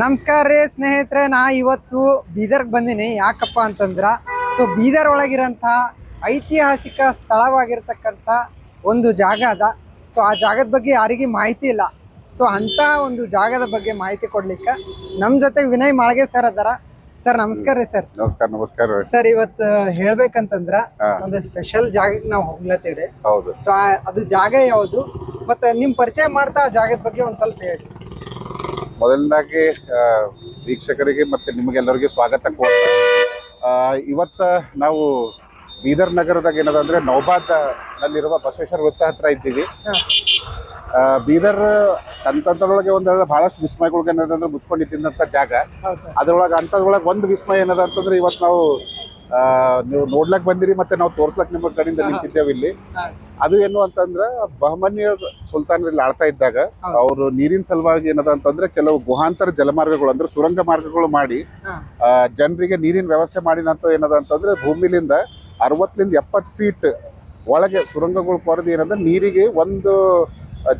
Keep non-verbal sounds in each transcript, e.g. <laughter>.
ನಮಸ್ಕಾರ ರೀ ಸ್ನೇಹಿತರೆ ನಾ ಇವತ್ತು ಬೀದರ್ಗೆ ಬಂದೀನಿ. ಯಾಕಪ್ಪ ಅಂತಂದ್ರ ಸೊ ಬೀದರ್ ಒಳಗಿರೋಂಥ ಐತಿಹಾಸಿಕ ಸ್ಥಳವಾಗಿರ್ತಕ್ಕಂಥ ಒಂದು ಜಾಗ ಅದ. ಸೊ ಆ ಜಾಗದ ಬಗ್ಗೆ ಯಾರಿಗೂ ಮಾಹಿತಿ ಇಲ್ಲ. ಸೊ ಅಂತ ಒಂದು ಜಾಗದ ಬಗ್ಗೆ ಮಾಹಿತಿ ಕೊಡ್ಲಿಕ್ಕೆ ನಮ್ಮ ಜೊತೆ ವಿನಯ್ ಮಾಳ್ಗೆ ಸರ್ ಅದಾರ. ಸರ್ ನಮಸ್ಕಾರ ರೀ ಸರ್. ನಮಸ್ಕಾರ ನಮಸ್ಕಾರ ಸರ್ ಇವತ್ತು ಹೇಳ್ಬೇಕಂತಂದ್ರ. ಒಂದು ಸ್ಪೆಷಲ್ ಜಾಗಕ್ಕೆ ನಾವು ಹೋಗ್ಲತ್ತೀವಿ ಹೌದು. ಸೊ ಅದು ಜಾಗ ಯಾವುದು? ಮತ್ತೆ ನಿಮ್ ಪರಿಚಯ ಮಾಡ್ತಾ ಆ ಜಾಗದ ಬಗ್ಗೆ ಒಂದ್ ಸ್ವಲ್ಪ ಹೇಳಿ. ಮೊದಲನೇದಾಗಿ ವೀಕ್ಷಕರಿಗೆ ಮತ್ತು ನಿಮಗೆಲ್ಲರಿಗೂ ಸ್ವಾಗತ ಕೋರ್ತಾ ಇವತ್ತು ಇವತ್ತ ನಾವು ಬೀದರ್ ನಗರದಾಗ ಏನದ ಅಂದರೆ ನೌಬಾದ್ ನಲ್ಲಿರುವ ಬಸವೇಶ್ವರ ವೃತ್ತ ಹತ್ರ ಇದ್ದೀವಿ. ಬೀದರ್ ತಂತ್ರದೊಳಗೆ ಒಂದು ಬಹಳಷ್ಟು ವಿಸ್ಮಯಗಳಿಗೆ ಏನದಂದ್ರೆ ಮುಚ್ಕೊಂಡಿದ್ದಂಥ ಜಾಗ. ಅದರೊಳಗೆ ಅಂಥದ್ರೊಳಗೆ ಒಂದು ವಿಸ್ಮಯ ಏನದ ಅಂತಂದ್ರೆ ಇವತ್ತು ನಾವು ನೀವು ನೋಡ್ಲಕ್ ಬಂದಿರಿ ಮತ್ತೆ ನಾವು ತೋರ್ಸ್ಲಕ್ ನಿಮ್ಮ ಕಡೆಯಿಂದ ನಿಂತಿದ್ದೇವೆ ಇಲ್ಲಿ. ಅದು ಏನು ಅಂತಂದ್ರ ಬಹಮನಿಯ ಸುಲ್ತಾನರಲ್ಲಿ ಆಳ್ತಾ ಇದ್ದಾಗ. ಅವರು ನೀರಿನ ಸಲುವಾಗಿ ಏನದ ಅಂತಂದ್ರೆ ಕೆಲವು ಗುಹಾಂತರ ಜಲಮಾರ್ಗಗಳು ಅಂದ್ರೆ ಸುರಂಗ ಮಾರ್ಗಗಳು ಮಾಡಿ ಜನರಿಗೆ ನೀರಿನ ವ್ಯವಸ್ಥೆ ಮಾಡಿನಂತ ಏನದ ಅಂತಂದ್ರೆ ಭೂಮಿಲಿಂದ ಅರವತ್ತರಿಂದ ಎಪ್ಪತ್ತು ಫೀಟ್ ಒಳಗೆ ಸುರಂಗಗಳು ಕೊರದಿ ಏನಂದ್ರೆ ನೀರಿಗೆ ಒಂದು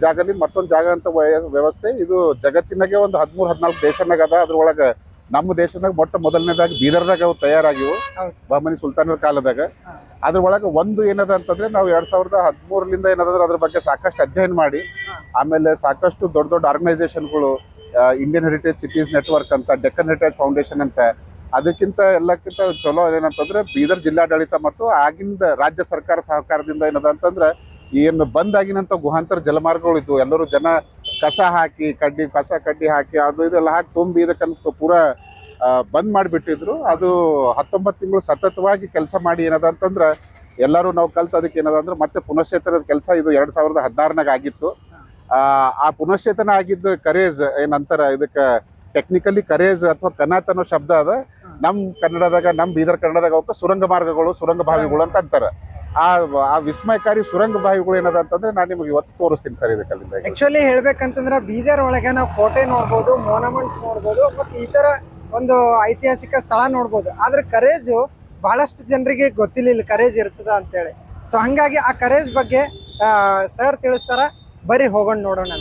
ಜಾಗದಿಂದ ಮತ್ತೊಂದು ಜಾಗ ಅಂತ ವಯ- ವ್ಯವಸ್ಥೆ. ಇದು ಜಗತ್ತಿನಾಗೆ ಒಂದು ಹದಿಮೂರು ಹದಿನಾಲ್ಕು ದೇಶನಾಗ ಅದ ಅದ್ರೊಳಗ ನಮ್ಮ ದೇಶದಾಗ ಮೊಟ್ಟ ಮೊದಲನೇದಾಗ ಬೀದರ್ದಾಗ ಅವು ತಯಾರಾಗಿವು. ಬಹಮನಿ ಸುಲ್ತಾನರ ಕಾಲದಾಗ. ಅದ್ರ ಒಳಗೆ ಒಂದು ಏನದ ಅಂತಂದ್ರೆ ನಾವು ಎರಡ್ ಸಾವಿರದ ಹದಿಮೂರಲಿಂದ ಏನದಂದ್ರೆ ಅದ್ರ ಬಗ್ಗೆ ಸಾಕಷ್ಟು ಅಧ್ಯಯನ ಮಾಡಿ. ಆಮೇಲೆ ಸಾಕಷ್ಟು ದೊಡ್ಡ ದೊಡ್ಡ ಆರ್ಗನೈಸೇಷನ್ಗಳು ಇಂಡಿಯನ್ ಹೆರಿಟೇಜ್ ಸಿಟೀಸ್ ನೆಟ್ವರ್ಕ್ ಅಂತ ಡೆಕ್ಕನ್ ಹೆರಿಟೇಜ್ ಫೌಂಡೇಶನ್ ಅಂತ. ಅದಕ್ಕಿಂತ ಎಲ್ಲಕ್ಕಿಂತ ಚಲೋ ಏನಂತಂದ್ರೆ ಬೀದರ್ ಜಿಲ್ಲಾಡಳಿತ ಮತ್ತು ಆಗಿಂದ ರಾಜ್ಯ ಸರ್ಕಾರ ಸಹಕಾರದಿಂದ ಏನದ ಅಂತಂದ್ರೆ ಏನು ಬಂದ್ ಆಗಿನಂತ ಗುಹಾಂತರ ಜಲಮಾರ್ಗಗಳು ಇದ್ವು ಎಲ್ಲರೂ ಜನ ಕಸ ಹಾಕಿ ಕಡ್ಡಿ ಕಸ ಕಡ್ಡಿ ಹಾಕಿ ಅದು ಇದೆಲ್ಲ ಹಾಕಿ ತುಂಬಿ ಇದಕ್ಕಂತ ಪೂರ ಬಂದ್ ಮಾಡಿಬಿಟ್ಟಿದ್ರು. ಅದು ಹತ್ತೊಂಬತ್ತು ತಿಂಗಳು ಸತತವಾಗಿ ಕೆಲಸ ಮಾಡಿ ಏನದ ಅಂತಂದ್ರೆ ಎಲ್ಲರೂ ನಾವು ಕಲ್ತು ಅದಕ್ಕೆ ಏನದ ಅಂದ್ರೆ ಮತ್ತೆ ಪುನಶ್ಚೇತನದ ಕೆಲಸ ಇದು ಎರಡ್ ಸಾವಿರದ ಹದಿನಾರನಾಗ ಆಗಿತ್ತು. ಆ ಪುನಶ್ಚೇತನ ಆಗಿದ್ದ ಕರೇಜ್ ಏನಂತಾರ ಇದಕ್ಕೆ ಟೆಕ್ನಿಕಲಿ ಕರೇಜ್ ಅಥವಾ ಕನಾತ್ ಅನ್ನೋ ಶಬ್ದ ಅದ. ನಮ್ ಕನ್ನಡದಾಗ ನಮ್ ಬೀದರ್ ಕನ್ನಡದಾಗ ಅವಕ್ಕೆ ಸುರಂಗ ಮಾರ್ಗಗಳು ಸುರಂಗ ಬಾವಿಗಳು ಅಂತ ಅಂತಾರ. ಆ ಆ ವಿಸ್ಮಯಕಾರಿ ಸುರಂಗ ಬಾವಿಗಳು ಏನದ ಅಂತಂದ್ರೆ ನಾನು ನಿಮಗೆ ಇವತ್ತು ತೋರಿಸ್ತೀನಿ ಸರ್ ಇದಕ್ಕೆ ಅಲ್ಲಿಂದ. ಆಕ್ಚುಲಿ ಹೇಳ್ಬೇಕಂತಂದ್ರ ಬೀದರ್ ಒಳಗೆ ನಾವು ಕೋಟೆ ನೋಡ್ಬೋದು ಮೋನಮೆಂಟ್ಸ್ ನೋಡ್ಬೋದು, ಮತ್ತೆ ಈ ತರ ಒಂದು ಐತಿಹಾಸಿಕ ಸ್ಥಳ ನೋಡ್ಬೋದು. ಆದ್ರೆ ಕರೇಜು ಬಹಳಷ್ಟು ಜನರಿಗೆ ಗೊತ್ತಿಲ್ಲ ಕರೇಜ್ ಇರ್ತದ ಅಂತೇಳಿ. ಸೊ ಹಂಗಾಗಿ ಆ ಕರೇಜ್ ಬಗ್ಗೆ ಸರ್ ತಿಳಿಸ್ತಾರ. ಬರೀ ಹೋಗೋಣ ನೋಡೋಣ